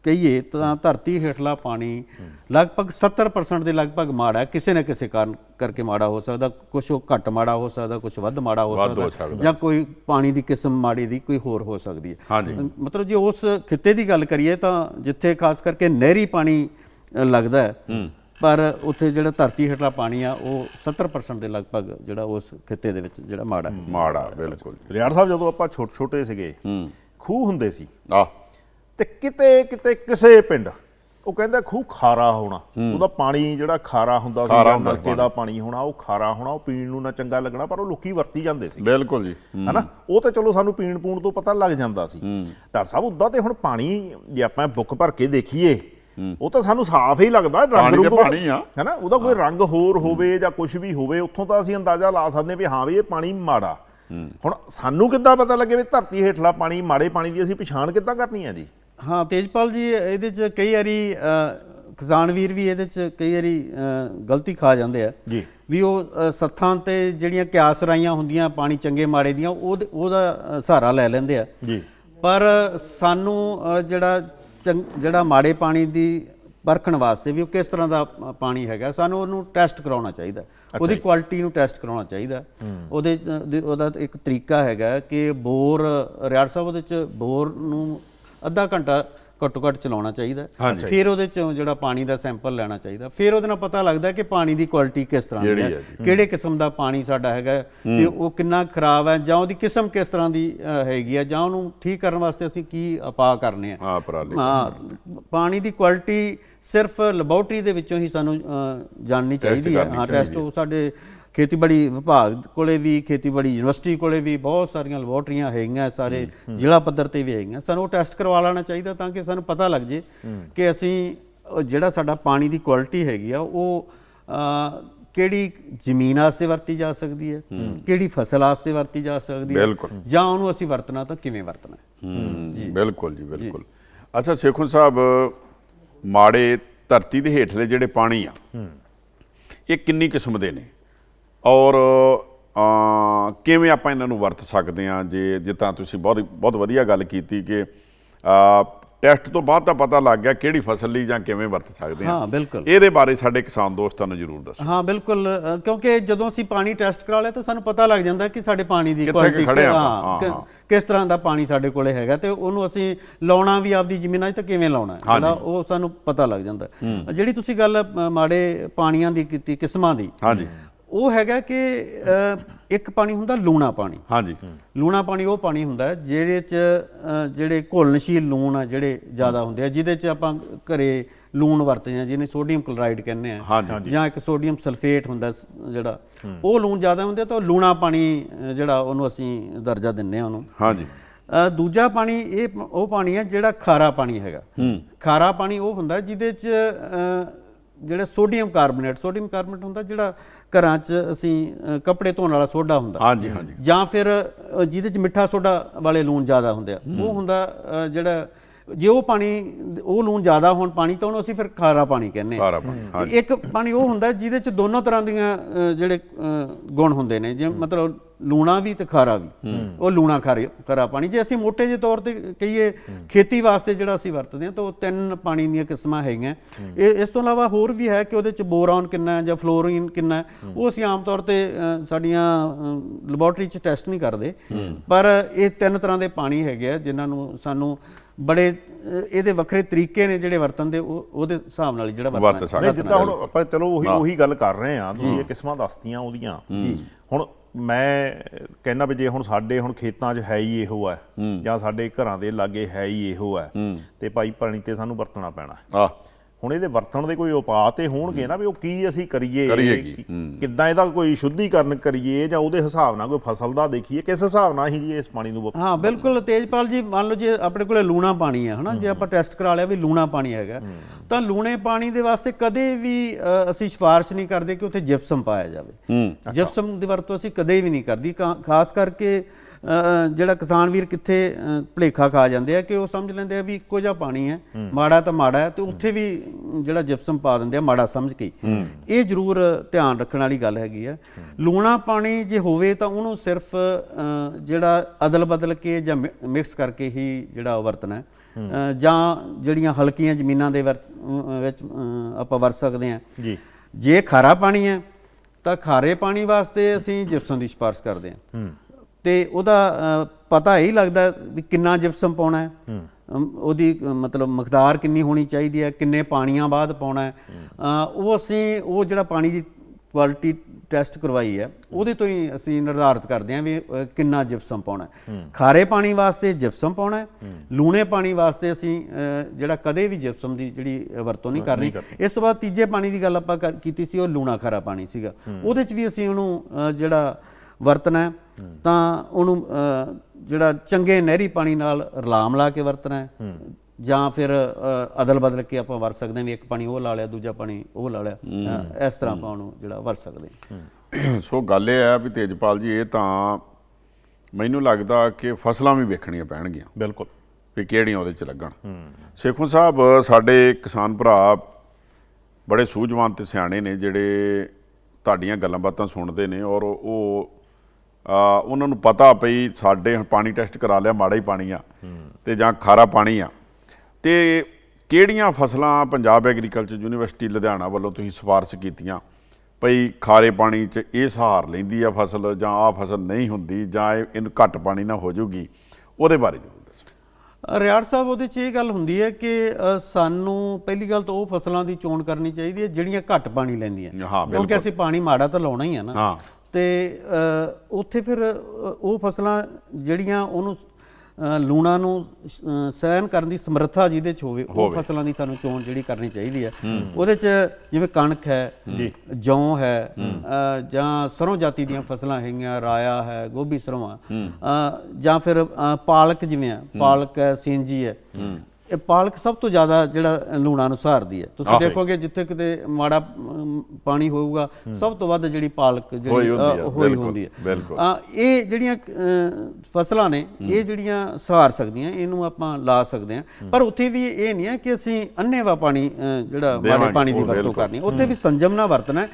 ਕਹੀਏ ਤਾਂ ਧਰਤੀ ਹੇਠਲਾ ਪਾਣੀ ਲਗਭਗ 70% ਦੇ ਲਗਭਗ ਮਾੜਾ ਹੈ। ਕਿਸੇ ਨਾ ਕਿਸੇ ਕਾਰਨ ਕਰਕੇ ਮਾੜਾ ਹੋ ਸਕਦਾ ਕੁਝ ਉਹ ਘੱਟ ਮਾੜਾ ਹੋ ਸਕਦਾ ਕੁਝ ਵੱਧ ਮਾੜਾ ਹੋ ਸਕਦਾ। ਜਾਂ ਕੋਈ ਪਾਣੀ ਦੀ ਕਿਸਮ ਮਾੜੀ ਦੀ ਕੋਈ ਹੋਰ ਹੋ ਸਕਦੀ ਹੈ। ਹਾਂਜੀ। ਮਤਲਬ ਜੇ ਉਸ ਖਿੱਤੇ ਦੀ ਗੱਲ ਕਰੀਏ ਤਾਂ ਜਿੱਥੇ ਖਾਸ ਕਰਕੇ ਨਹਿਰੀ ਪਾਣੀ ਲੱਗਦਾ ਹੈ ਪਰ ਉੱਥੇ ਜਿਹੜਾ ਧਰਤੀ ਹੇਠਲਾ ਪਾਣੀ ਆ ਉਹ 70% ਦੇ ਲਗਭਗ ਜਿਹੜਾ ਉਸ ਖਿੱਤੇ ਦੇ ਵਿੱਚ ਜਿਹੜਾ ਮਾੜਾ ਹੈ। ਮਾੜਾ ਬਿਲਕੁਲ। ਰਿਆੜ ਸਾਹਿਬ ਜਦੋਂ ਆਪਾਂ ਛੋਟੇ ਛੋਟੇ ਸੀਗੇ ਖੂਹ ਹੁੰਦੇ ਸੀ। ਆ ਤੇ ਕਿਤੇ ਕਿਤੇ ਕਿਸੇ ਪਿੰਡ ਉਹ ਕਹਿੰਦਾ ਖੂਹ ਖਾਰਾ ਹੋਣਾ। ਉਹਦਾ ਪਾਣੀ ਜਿਹੜਾ ਖਾਰਾ ਹੁੰਦਾ ਸੀ ਜਾਂ ਨਲਕੇ ਦਾ ਪਾਣੀ। ਹੋਣਾ ਉਹ ਖਾਰਾ ਹੋਣਾ ਉਹ ਪੀਣ ਨੂੰ ਨਾ ਚੰਗਾ ਲੱਗਣਾ ਪਰ ਉਹ ਲੋਕੀ ਵਰਤੀ ਜਾਂਦੇ ਸੀ। ਬਿਲਕੁਲ ਜੀ ਹਨਾ? ਉਹ ਤਾਂ ਚਲੋ ਸਾਨੂੰ ਪੀਣ ਪੂਣ ਤੋਂ ਪਤਾ ਲੱਗ ਜਾਂਦਾ ਸੀ। ਡਾਕਟਰ ਸਾਹਿਬ ਉਦਾਂ ਤੇ ਹੁਣ ਪਾਣੀ ਜੇ ਆਪਾਂ ਬੁੱਕ ਭਰ ਕੇ ਦੇਖੀਏ ਉਹ ਤਾਂ ਸਾਨੂੰ ਸਾਫ਼ ਹੀ ਲੱਗਦਾ ਰੰਗ ਰੂਪ ਪਾਣੀ ਆ। ਹਨਾ? ਉਹਦਾ ਕੋਈ ਰੰਗ ਹੋਰ ਹੋਵੇ ਜਾਂ ਕੁਝ ਵੀ ਹੋਵੇ ਉੱਥੋਂ ਤਾਂ ਅਸੀਂ ਅੰਦਾਜ਼ਾ ਲਾ ਸਕਦੇ ਹਾਂ ਵੀ ਹਾਂ ਵੀ ਇਹ ਪਾਣੀ ਮਾੜਾ। ਹੁਣ ਸਾਨੂੰ ਕਿੱਦਾਂ ਪਤਾ ਲੱਗੇ ਵੀ ਧਰਤੀ ਹੇਠਲਾ ਪਾਣੀ ਮਾੜੇ ਪਾਣੀ ਦੀ ਅਸੀਂ ਪਛਾਣ ਕਿੱਦਾਂ ਕਰਨੀ ਹੈ ਜੀ? ਹਾਂ ਤੇਜਪਾਲ ਜੀ ਇਹਦੇ 'ਚ ਕਈ ਵਾਰੀ ਕਿਸਾਨ ਵੀਰ ਵੀ ਇਹਦੇ 'ਚ ਕਈ ਵਾਰੀ ਗਲਤੀ ਖਾ ਜਾਂਦੇ ਆ। ਜੀ। ਵੀ ਉਹ ਸੱਥਾਂ ਤੇ ਜਿਹੜੀਆਂ ਕਿਆਸ ਰਾਈਆਂ ਹੁੰਦੀਆਂ ਪਾਣੀ ਚੰਗੇ ਮਾੜੇ ਦੀਆਂ ਉਹਦੇ- ਉਹਦਾ ਸਹਾਰਾ ਲੈ ਲੈਂਦੇ ਆ। ਜੀ। ਪਰ ਸਾਨੂੰ ਜਿਹੜਾ ਜਿਹੜਾ ਮਾੜੇ ਪਾਣੀ ਦੀ ਪਰਖਣ ਵਾਸਤੇ ਵੀ ਉਹ ਕਿਸ ਤਰ੍ਹਾਂ ਦਾ ਪਾਣੀ ਹੈਗਾ ਸਾਨੂੰ ਉਹਨੂੰ ਟੈਸਟ ਕਰਾਉਣਾ ਚਾਹੀਦਾ। ਉਹਦੀ ਕੁਆਲਿਟੀ ਨੂੰ ਟੈਸਟ ਕਰਾਉਣਾ ਚਾਹੀਦਾ। ਉਹਦੇ ਉਹਦਾ ਇੱਕ ਤਰੀਕਾ ਹੈਗਾ ਕਿ ਬੋਰ ਰਿਆੜ ਸਾਹਿਬ ਉਹਦੇ ਚ ਬੋਰ ਨੂੰ ਅੱਧਾ ਘੰਟਾ ਘੱਟੋ ਘੱਟ ਚਲਾਉਣਾ ਚਾਹੀਦਾ। ਫਿਰ ਉਹਦੇ ਚੋਂ ਜਿਹੜਾ ਪਾਣੀ ਦਾ ਸੈਂਪਲ ਲੈਣਾ ਚਾਹੀਦਾ ਫਿਰ ਉਹਦੇ ਨਾਲ ਪਤਾ ਲੱਗਦਾ ਕਿ ਪਾਣੀ ਦੀ ਕੁਆਲਿਟੀ ਕਿਸ ਤਰ੍ਹਾਂ ਦੀ ਹੈ। ਕਿਹੜੇ ਕਿਸਮ ਦਾ ਪਾਣੀ ਸਾਡਾ ਹੈਗਾ ਤੇ ਉਹ ਕਿੰਨਾ ਖਰਾਬ ਹੈ ਜਾਂ ਉਹਦੀ ਕਿਸਮ ਕਿਸ ਤਰ੍ਹਾਂ ਦੀ ਹੈਗੀ ਹੈ ਜਾਂ ਉਹਨੂੰ ਠੀਕ ਕਰਨ ਵਾਸਤੇ ਅਸੀਂ ਕੀ ਉਪਾਅ ਕਰਨੇ ਆ ਹਾਂ ਪਾਣੀ ਦੀ ਕੁਆਲਿਟੀ ਸਿਰਫ ਲੈਬੋਰਟਰੀ ਦੇ ਵਿੱਚੋਂ ਹੀ ਸਾਨੂੰ ਜਾਣਨੀ ਚਾਹੀਦੀ ਹੈ। ਹਾਂ ਟੈਸਟ ਉਹ ਸਾਡੇ ਖੇਤੀਬਾੜੀ ਵਿਭਾਗ ਕੋਲੇ ਵੀ ਖੇਤੀਬਾੜੀ ਯੂਨੀਵਰਸਿਟੀ ਕੋਲੇ ਵੀ ਬਹੁਤ ਸਾਰੀਆਂ ਲੈਬੋਰਟਰੀਆਂ ਹੈਗੀਆਂ ਸਾਰੇ ਜ਼ਿਲ੍ਹਾ ਪੱਧਰ ਤੇ ਵੀ ਹੈਗੀਆਂ। ਸਾਨੂੰ ਉਹ ਟੈਸਟ ਕਰਵਾ ਲੈਣਾ ਚਾਹੀਦਾ ਤਾਂ ਕਿ ਸਾਨੂੰ ਪਤਾ ਲੱਗ ਜੇ ਕਿ ਅਸੀਂ ਜਿਹੜਾ ਸਾਡਾ ਪਾਣੀ ਦੀ ਕੁਆਲਿਟੀ ਹੈਗੀ ਆ ਉਹ ਕਿਹੜੀ ਜ਼ਮੀਨ ਵਾਸਤੇ ਵਰਤੀ ਜਾ ਸਕਦੀ ਹੈ ਕਿਹੜੀ ਫਸਲ ਵਾਸਤੇ ਵਰਤੀ ਜਾ ਸਕਦੀ ਹੈ। ਜਾਂ ਉਹਨੂੰ ਅਸੀਂ ਵਰਤਣਾ ਤਾਂ ਕਿਵੇਂ ਵਰਤਣਾ ਹੈ? ਹੂੰ ਬਿਲਕੁਲ ਜੀ ਬਿਲਕੁਲ। ਅੱਛਾ ਸੇਖੁਨ ਸਾਹਿਬ ਮਾੜੇ ਧਰਤੀ ਦੇ ਹੇਠਲੇ ਜਿਹੜੇ ਪਾਣੀ ਆ ਇਹ ਕਿੰਨੀ ਕਿਸਮ ਦੇ ਨੇ? ਔਰ ਅ, ਕਿਵੇਂ ਆਪਾਂ ਇਹਨਾਂ ਨੂੰ ਵਰਤ ਸਕਦੇ ਆ ਜੇ ਜਿੱਦਾਂ ਤੁਸੀਂ ਬਹੁਤ ਬਹੁਤ ਵਧੀਆ ਗੱਲ ਕੀਤੀ ਕਿ ਟੈਸਟ ਤੋਂ ਬਾਅਦ ਤਾਂ ਪਤਾ ਲੱਗ ਗਿਆ ਕਿਹੜੀ ਫਸਲ ਲਈ ਜਾਂ ਕਿਵੇਂ ਵਰਤ ਸਕਦੇ ਆ ਹਾਂ ਬਿਲਕੁਲ। ਇਹਦੇ ਬਾਰੇ ਸਾਡੇ ਕਿਸਾਨ ਦੋਸਤਾਂ ਨੂੰ ਜ਼ਰੂਰ ਦੱਸੋ। ਹਾਂ ਬਿਲਕੁਲ ਕਿਉਂਕਿ ਜਦੋਂ ਅਸੀਂ ਪਾਣੀ ਟੈਸਟ ਕਰਾ ਲਿਆ ਤਾਂ ਸਾਨੂੰ ਪਤਾ ਲੱਗ ਜਾਂਦਾ ਕਿ ਸਾਡੇ ਪਾਣੀ ਦੀ ਕੁਆਲਿਟੀ ਹਾਂ। ਕਿਸ ਤਰ੍ਹਾਂ ਦਾ ਪਾਣੀ ਸਾਡੇ ਕੋਲੇ ਹੈਗਾ ਤੇ ਉਹਨੂੰ ਅਸੀਂ ਲਾਉਣਾ ਵੀ ਆਪਦੀ ਜ਼ਮੀਨਾਂ 'ਚ ਤਾਂ ਕਿਵੇਂ ਲਾਉਣਾ ਹੈ? ਉਹ ਸਾਨੂੰ ਪਤਾ ਲੱਗ ਜਾਂਦਾ। ਜਿਹੜੀ ਤੁਸੀਂ ਗੱਲ ਮਾੜੇ ਪਾਣੀਆਂ ਦੀ ਕੀਤੀ ਕਿਸਮਾਂ ਦੀ। ਹਾਂਜੀ। ਉਹ ਹੈਗਾ ਕਿ ਇੱਕ ਪਾਣੀ ਹੁੰਦਾ ਲੂਣਾ ਪਾਣੀ। ਹਾਂਜੀ। ਲੂਣਾ ਪਾਣੀ ਉਹ ਪਾਣੀ ਹੁੰਦਾ ਜਿਹੜੇ ਚ ਜਿਹੜੇ ਘੁਲਣਸ਼ੀਲ ਲੂਣ ਆ ਜਿਹੜੇ ਜ਼ਿਆਦਾ ਹੁੰਦੇ ਆ ਜਿਹਦੇ ਚ ਆਪਾਂ ਘਰੇ ਲੂਣ ਵਰਤਦੇ ਆ ਜਿਹਨੇ ਸੋਡੀਅਮ ਕਲੋਰਾਈਡ ਕਹਿੰਦੇ ਆ। ਜਾਂ ਇੱਕ ਸੋਡੀਅਮ ਸਲਫੇਟ ਹੁੰਦਾ ਜਿਹੜਾ। ਉਹ ਲੂਣ ਜ਼ਿਆਦਾ ਹੁੰਦੇ ਤਾਂ ਉਹ ਲੂਣਾ ਪਾਣੀ ਜਿਹੜਾ ਉਹਨੂੰ ਅਸੀਂ ਦਰਜਾ ਦਿੰਨੇ ਆ ਉਹਨੂੰ। ਹਾਂਜੀ। ਦੂਜਾ ਪਾਣੀ ਇਹ ਉਹ ਪਾਣੀ ਹੈ ਜਿਹੜਾ ਖਾਰਾ ਪਾਣੀ ਹੈਗਾ। ਖਾਰਾ ਪਾਣੀ ਉਹ ਹੁੰਦਾ ਜਿਹਦੇ ਚ ਜਿਹੜਾ ਸੋਡੀਅਮ ਕਾਰਬੋਨੇਟ ਸੋਡੀਅਮ ਕਾਰਬੋਨੇਟ ਹੁੰਦਾ ਜਿਹੜਾ ਘਰਾਂ 'ਚ ਅਸੀਂ ਕੱਪੜੇ ਧੋਣ ਵਾਲਾ ਸੋਡਾ ਹੁੰਦਾ। ਹਾਂਜੀ ਹਾਂਜੀ। ਜਾਂ ਫਿਰ ਜਿਹਦੇ ਚ ਮਿੱਠਾ ਸੋਡਾ ਵਾਲੇ ਲੂਣ ਜ਼ਿਆਦਾ ਹੁੰਦੇ ਆ। ਉਹ ਹੁੰਦਾ ਜਿਹੜਾ ਜੇ ਉਹ ਪਾਣੀ ਉਹ ਲੂਣ ਜ਼ਿਆਦਾ ਹੋਣ ਪਾਣੀ ਤਾਂ ਉਹਨੂੰ ਅਸੀਂ ਫਿਰ ਖਾਰਾ ਪਾਣੀ ਕਹਿੰਦੇ ਖਾਰਾ ਪਾਣੀ, ਇੱਕ ਪਾਣੀ ਉਹ ਹੁੰਦਾ ਜਿਹਦੇ ਚ ਦੋਨੋਂ ਤਰ੍ਹਾਂ ਦੀਆਂ ਜਿਹੜੇ ਗੁਣ ਹੁੰਦੇ ਨੇ। ਜਿਵੇਂ ਮਤਲਬ ਲੂਣਾ ਵੀ ਤੇ ਖਾਰਾ ਵੀ। ਉਹ ਲੂਣਾ ਖਾਰੇ ਖਾਰਾ ਪਾਣੀ। ਜੇ ਅਸੀਂ ਮੋٹے ਜਿਹੇ ਤੌਰ ਤੇ ਕਹੀਏ ਖੇਤੀ ਵਾਸਤੇ ਜਿਹੜਾ ਅਸੀਂ ਵਰਤਦੇ ਹਾਂ ਤਾਂ ਉਹ ਤਿੰਨ ਪਾਣੀ ਦੀਆਂ ਕਿਸਮਾਂ ਹੈਗੀਆਂ। ਇਹ ਇਸ ਤੋਂ ਇਲਾਵਾ ਹੋਰ ਵੀ ਹੈ ਕਿ ਉਹਦੇ ਚ ਬੋਰਾਨ ਕਿੰਨਾ ਹੈ ਜਾਂ ਫਲੋਰੀਨ ਕਿੰਨਾ ਹੈ ਉਹ ਅਸੀਂ ਆਮ ਤੌਰ ਤੇ ਸਾਡੀਆਂ ਲੈਬੋਰਟਰੀ ਚ ਟੈਸਟ ਨਹੀਂ ਕਰਦੇ। ਪਰ ਇਹ ਤਿੰਨ ਤਰ੍ਹਾਂ ਦੇ ਪਾਣੀ ਹੈਗੇ ਆ ਜਿਨ੍ਹਾਂ ਨੂੰ ਸਾਨੂੰ ਬੜੇ ਇਹਦੇ ਵੱਖਰੇ ਤਰੀਕੇ ਨੇ ਜਿਹੜੇ ਵਰਤਨ ਦੇ ਉਹ ਉਹਦੇ ਹਿਸਾਬ ਨਾਲ ਹੀ ਜਿਹੜਾ ਵਰਤ ਵਰਤਣਾ ਜਿੱਦਾਂ ਹੁਣ ਆਪਾਂ ਚਲੋ ਉਹੀ ਉਹੀ ਗੱਲ ਕਰ ਰਹੇ ਆ ਤੁਸੀਂ ਇਹ ਕਿਸਮਾਂ ਦੱਸਤੀਆਂ ਉਹਦੀਆਂ। ਹੁਣ ਮੈਂ ਕਹਿੰਦਾ ਵੀ ਜੇ ਹੁਣ ਸਾਡੇ ਹੁਣ ਖੇਤਾਂ 'ਚ ਹੈ ਹੀ ਇਹੋ ਹੈ। ਜਾਂ ਸਾਡੇ ਘਰਾਂ ਦੇ ਲਾਗੇ ਹੈ ਹੀ ਇਹੋ ਹੈ। ਤੇ ਭਾਈ ਪਾਣੀ ਤੇ ਸਾਨੂੰ ਵਰਤਣਾ ਪੈਣਾ। ਆ ਹੁਣ ਇਹਦੇ ਵਰਤਣ ਦੇ ਕੋਈ ਉਪਾਅ ਤੇ ਹੋਣਗੇ ਨਾ ਵੀ ਉਹ ਕੀ ਅਸੀਂ ਕਰੀਏ ਕਿੱਦਾਂ ਇਹਦਾ ਕੋਈ ਸ਼ੁੱਧੀਕਰਨ ਕਰੀਏ ਜਾਂ ਉਹਦੇ ਹਿਸਾਬ ਨਾਲ ਕੋਈ ਫਸਲ ਦਾ ਦੇਖੀਏ ਕਿਸ ਹਿਸਾਬ ਨਾਲ ਹੀ ਜੀ ਇਸ ਪਾਣੀ ਨੂੰ ਹਾਂ ਬਿਲਕੁਲ ਤੇਜਪਾਲ ਜੀ ਮੰਨ ਲਓ ਜੇ ਆਪਣੇ ਕੋਲੇ ਲੂਣਾ ਪਾਣੀ ਹੈ ਹਨਾ ਜੇ ਆਪਾਂ ਟੈਸਟ ਕਰਾ ਲਿਆ ਵੀ ਲੂਣਾ ਪਾਣੀ ਹੈਗਾ ਤਾਂ ਲੂਣੇ ਪਾਣੀ ਦੇ ਵਾਸਤੇ ਕਦੇ ਵੀ ਅਸੀਂ ਸਿਫਾਰਿਸ਼ ਨਹੀਂ ਕਰਦੇ ਕਿ ਉੱਥੇ ਜਿਪਸਮ ਪਾਇਆ ਜਾਵੇ। ਜਿਪਸਮ ਦੀ ਵਰਤੋਂ ਅਸੀਂ ਕਦੇ ਵੀ ਨਹੀਂ ਕਰਦੀ ਖਾਸ ਕਰਕੇ ਜਿਹੜਾ ਕਿਸਾਨ ਵੀਰ ਕਿੱਥੇ ਭੁਲੇਖਾ ਖਾ ਜਾਂਦੇ ਆ ਕਿ ਉਹ ਸਮਝ ਲੈਂਦੇ ਆ ਵੀ ਇੱਕੋ ਜਿਹਾ ਪਾਣੀ ਹੈ ਮਾੜਾ ਤਾਂ ਮਾੜਾ ਹੈ ਤੇ ਉੱਥੇ ਵੀ ਜਿਹੜਾ ਜਿਪਸਮ ਪਾ ਦਿੰਦੇ ਆ ਮਾੜਾ ਸਮਝ ਕੇ। ਇਹ ਜ਼ਰੂਰ ਧਿਆਨ ਰੱਖਣ ਵਾਲੀ ਗੱਲ ਹੈਗੀ ਆ। ਲੂਣਾ ਪਾਣੀ ਜੇ ਹੋਵੇ ਤਾਂ ਉਹਨੂੰ ਸਿਰਫ ਜਿਹੜਾ ਅਦਲ ਬਦਲ ਕੇ ਜਾਂ ਮਿਕਸ ਕਰਕੇ ਹੀ ਜਿਹੜਾ ਵਰਤਣਾ ਜਾਂ ਜਿਹੜੀਆਂ ਹਲਕੀਆਂ ਜ਼ਮੀਨਾਂ ਦੇ ਵਿੱਚ ਆਪਾਂ ਵਰਤ ਸਕਦੇ ਆ ਜੀ। ਜੇ ਖਾਰਾ ਪਾਣੀ ਹੈ ਤਾਂ ਖਾਰੇ ਪਾਣੀ ਵਾਸਤੇ ਅਸੀਂ ਜਿਪਸਮ ਦੀ ਸਿਫਾਰਿਸ਼ ਕਰਦੇ ਹਾਂ। ਤੇ ਉਹਦਾ ਪਤਾ ਹੀ ਲੱਗਦਾ ਵੀ ਕਿੰਨਾ ਜਿਪਸਮ ਪਾਉਣਾ ਹੈ। ਉਹਦੀ ਮਤਲਬ ਮਕਦਾਰ ਕਿੰਨੀ ਹੋਣੀ ਚਾਹੀਦੀ ਹੈ ਕਿੰਨੇ ਪਾਣੀਆਂ ਬਾਅਦ ਪਾਉਣਾ ਹੈ। ਉਹ ਅਸੀਂ ਉਹ ਜਿਹੜਾ ਪਾਣੀ ਦੀ ਕੁਆਲਿਟੀ ਟੈਸਟ ਕਰਵਾਈ ਹੈ ਉਹਦੇ ਤੋਂ ਹੀ ਅਸੀਂ ਨਿਰਧਾਰਿਤ ਕਰਦੇ ਹਾਂ ਵੀ ਕਿੰਨਾ ਜਿਪਸਮ ਪਾਉਣਾ ਹੈ। ਖਾਰੇ ਪਾਣੀ ਵਾਸਤੇ ਜਿਪਸਮ ਪਾਉਣਾ ਹੈ ਲੂਣੇ ਪਾਣੀ ਵਾਸਤੇ ਅਸੀਂ ਜਿਹੜਾ ਕਦੇ ਵੀ ਜਿਪਸਮ ਦੀ ਜਿਹੜੀ ਵਰਤੋਂ ਨਹੀਂ ਕਰਨੀ ਇਸ ਤੋਂ ਬਾਅਦ ਤੀਜੇ ਪਾਣੀ ਦੀ ਗੱਲ ਆਪਾਂ ਕੀਤੀ ਸੀ ਉਹ ਲੂਣਾ ਖਾਰਾ ਪਾਣੀ ਸੀਗਾ। ਉਹਦੇ 'ਚ ਵੀ ਅਸੀਂ ਉਹਨੂੰ ਜਿਹੜਾ ਵਰਤਣਾ ਹੈ, ਤਾਂ ਉਹਨੂੰ ਜਿਹੜਾ ਚੰਗੇ ਨਹਿਰੀ ਪਾਣੀ ਨਾਲ ਰਲਾਮ ਲਾ ਕੇ ਵਰਤਣਾ ਹੈ ਜਾਂ ਫਿਰ ਅਦਲ ਬਦਲ ਕੇ ਆਪਾਂ ਵਰਤ ਸਕਦੇ ਹਾਂ ਵੀ ਇੱਕ ਪਾਣੀ ਉਹ ਲਾ ਲਿਆ ਦੂਜਾ ਪਾਣੀ ਉਹ ਲਾ ਲਿਆ ਇਸ ਤਰਹਾਂ ਆਪਾਂ ਉਹਨੂੰ ਜਿਹੜਾ ਵਰਤ ਸਕਦੇ ਹਾਂ। ਸੋ ਗੱਲ ਇਹ ਹੈ ਵੀ ਤੇਜਪਾਲ ਜੀ ਇਹ ਤਾਂ ਮੈਨੂੰ ਲੱਗਦਾ ਕਿ ਫਸਲਾਂ ਵੀ ਵੇਖਣੀਆਂ ਪੈਣਗੀਆਂ। ਬਿਲਕੁਲ। ਵੀ ਕਿਹੜੀਆਂ ਉਹਦੇ ਚ ਲੱਗਣ। ਸੇਖੋਂ ਸਾਹਿਬ ਸਾਡੇ ਕਿਸਾਨ ਭਰਾ ਬੜੇ ਸੂਝਵਾਨ ਤੇ ਸਿਆਣੇ ਨੇ ਜਿਹੜੇ ਤੁਹਾਡੀਆਂ ਗੱਲਾਂ ਬਾਤਾਂ ਸੁਣਦੇ ਨੇ ਔਰ ਉਹ ਉਹਨਾਂ ਨੂੰ ਪਤਾ ਪਈ ਸਾਡੇ ਹੁਣ ਪਾਣੀ ਟੈਸਟ ਕਰਾ ਲਿਆ ਮਾੜਾ ਹੀ ਪਾਣੀ ਆ ਤੇ ਜਾਂ ਖਾਰਾ ਪਾਣੀ ਆ। ਤੇ ਕਿਹੜੀਆਂ ਫਸਲਾਂ ਪੰਜਾਬ ਐਗਰੀਕਲਚਰ ਯੂਨੀਵਰਸਿਟੀ ਲੁਧਿਆਣਾ ਵੱਲੋਂ ਤੁਸੀਂ ਸਿਫਾਰਸ਼ ਕੀਤੀਆਂ? ਭਈ ਖਾਰੇ ਪਾਣੀ 'ਚ ਇਹ ਸਹਾਰ ਲੈਂਦੀ ਆ ਫਸਲ ਜਾਂ ਆ ਫਸਲ ਨਹੀਂ ਹੁੰਦੀ ਜਾਂ ਇਹ- ਇਹਨੂੰ ਘੱਟ ਪਾਣੀ ਨਾਲ ਹੋ ਜਾਊਗੀ ਉਹਦੇ ਬਾਰੇ ਜ਼ਰੂਰ ਦੱਸੋ। ਰਿਆੜ ਸਾਹਿਬ ਉਹਦੇ 'ਚ ਇਹ ਗੱਲ ਹੁੰਦੀ ਹੈ ਕਿ ਸਾਨੂੰ ਪਹਿਲੀ ਗੱਲ ਤਾਂ ਉਹ ਫਸਲਾਂ ਦੀ ਚੋਣ ਕਰਨੀ ਚਾਹੀਦੀ ਹੈ ਜਿਹੜੀਆਂ ਘੱਟ ਪਾਣੀ ਲੈਂਦੀਆਂ। ਹਾਂ, ਬਿਲਕੁਲ। ਕਿਉਂਕਿ ਅਸੀਂ ਪਾਣੀ ਮਾੜਾ ਤਾਂ ਲਾਉਣਾ ਹੀ ਆ ਨਾ। ਹਾਂ। ਤੇ ਉੱਥੇ ਫਿਰ ਉਹ ਫਸਲਾਂ ਜਿਹੜੀਆਂ ਉਹਨੂੰ ਲੂਣਾ ਨੂੰ ਸਹਿਣ ਕਰਨ ਦੀ ਸਮਰੱਥਾ ਜਿਹਦੇ 'ਚ ਹੋਵੇ ਉਹ ਫਸਲਾਂ ਦੀ ਸਾਨੂੰ ਚੋਣ ਜਿਹੜੀ ਕਰਨੀ ਚਾਹੀਦੀ ਹੈ। ਉਹਦੇ 'ਚ ਜਿਵੇਂ ਕਣਕ ਹੈ ਜੀ। ਜੌਂ ਹੈ ਜਾਂ ਸਰੋਂ ਜਾਤੀ ਦੀਆਂ ਫਸਲਾਂ ਹੈਗੀਆਂ ਰਾਇਆ ਹੈ ਗੋਭੀ ਸਰੋਂ ਆ। ਜਾਂ ਫਿਰ ਪਾਲਕ ਜਿਵੇਂ ਆ ਪਾਲਕ ਹੈ ਸਿੰਜੀ ਹੈ। ਇਹ ਪਾਲਕ ਸਭ ਤੋਂ ਜ਼ਿਆਦਾ ਜਿਹੜਾ ਲੂਣਾ ਨੂੰ ਸਹਾਰਦੀ ਹੈ। ਤੁਸੀਂ ਦੇਖੋਗੇ ਜਿੱਥੇ ਕਿਤੇ ਮਾੜਾ ਪਾਣੀ ਹੋਊਗਾ ਸਭ ਤੋਂ ਵੱਧ ਜਿਹੜੀ ਪਾਲਕ ਜਿਹੜੀ ਹੋਈ ਹੁੰਦੀ ਹੈ। ਅ, ਇਹ ਜਿਹੜੀਆਂ ਫਸਲਾਂ ਨੇ ਇਹ ਜਿਹੜੀਆਂ ਸਹਾਰ ਸਕਦੀਆਂ ਇਹਨੂੰ ਆਪਾਂ ਲਾ ਸਕਦੇ ਹਾਂ। ਪਰ ਉੱਥੇ ਵੀ ਇਹ ਨਹੀਂ ਹੈ ਕਿ ਅਸੀਂ ਅੰਨੇਵਾ ਪਾਣੀ ਜਿਹੜਾ ਮਾੜੇ ਪਾਣੀ ਦੀ ਵਰਤੋਂ। ਕਰਨੀ। ਉੱਥੇ ਵੀ ਸੰਜਮ ਨਾਲ ਵਰਤਣਾ ਹੈ।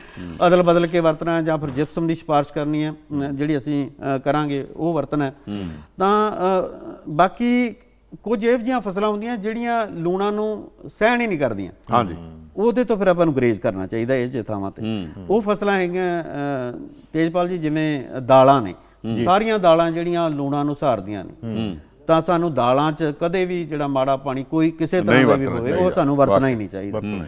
ਅਦਲ ਬਦਲ ਕੇ ਵਰਤਣਾ ਹੈ ਜਾਂ ਫਿਰ ਜਿਪਸਮ ਦੀ ਸਿਫਾਰਿਸ਼ ਕਰਨੀ ਹੈ ਜਿਹੜੀ ਅਸੀਂ ਕਰਾਂਗੇ ਉਹ ਵਰਤਣਾ ਹੈ। ਤਾਂ ਬਾਕੀ ਕੁਝ ਇਹੋ ਜਿਹੀਆਂ ਫਸਲਾਂ ਹੁੰਦੀਆਂ ਜਿਹੜੀਆਂ ਲੂਣਾ ਨੂੰ ਸਹਿਣ ਹੀ ਨਹੀਂ ਕਰਦੀਆਂ। ਹਾਂਜੀ। ਉਹਦੇ ਤੋਂ ਫਿਰ ਆਪਾਂ ਨੂੰ ਗਰੇਜ਼ ਕਰਨਾ ਚਾਹੀਦਾ ਇਹ ਜਿਹੇ ਥਾਵਾਂ ਤੇ ਉਹ ਫਸਲਾਂ ਹੈਗੀਆਂ ਤੇਜਪਾਲ ਜੀ ਜਿਵੇਂ ਦਾਲਾਂ ਨੇ ਸਾਰੀਆਂ ਦਾਲਾਂ ਜਿਹੜੀਆਂ ਲੂਣਾ ਨੂੰ ਸਹਾਰਦੀਆਂ ਨੇ। ਤਾਂ ਸਾਨੂੰ ਦਾਲਾਂ 'ਚ ਕਦੇ ਵੀ ਜਿਹੜਾ ਮਾੜਾ ਪਾਣੀ ਕੋਈ ਕਿਸੇ ਤਰ੍ਹਾਂ ਦਾ ਵੀ ਹੋਵੇ ਉਹ। ਸਾਨੂੰ ਵਰਤਣਾ ਹੀ ਨਹੀਂ ਚਾਹੀਦਾ। ਹੀ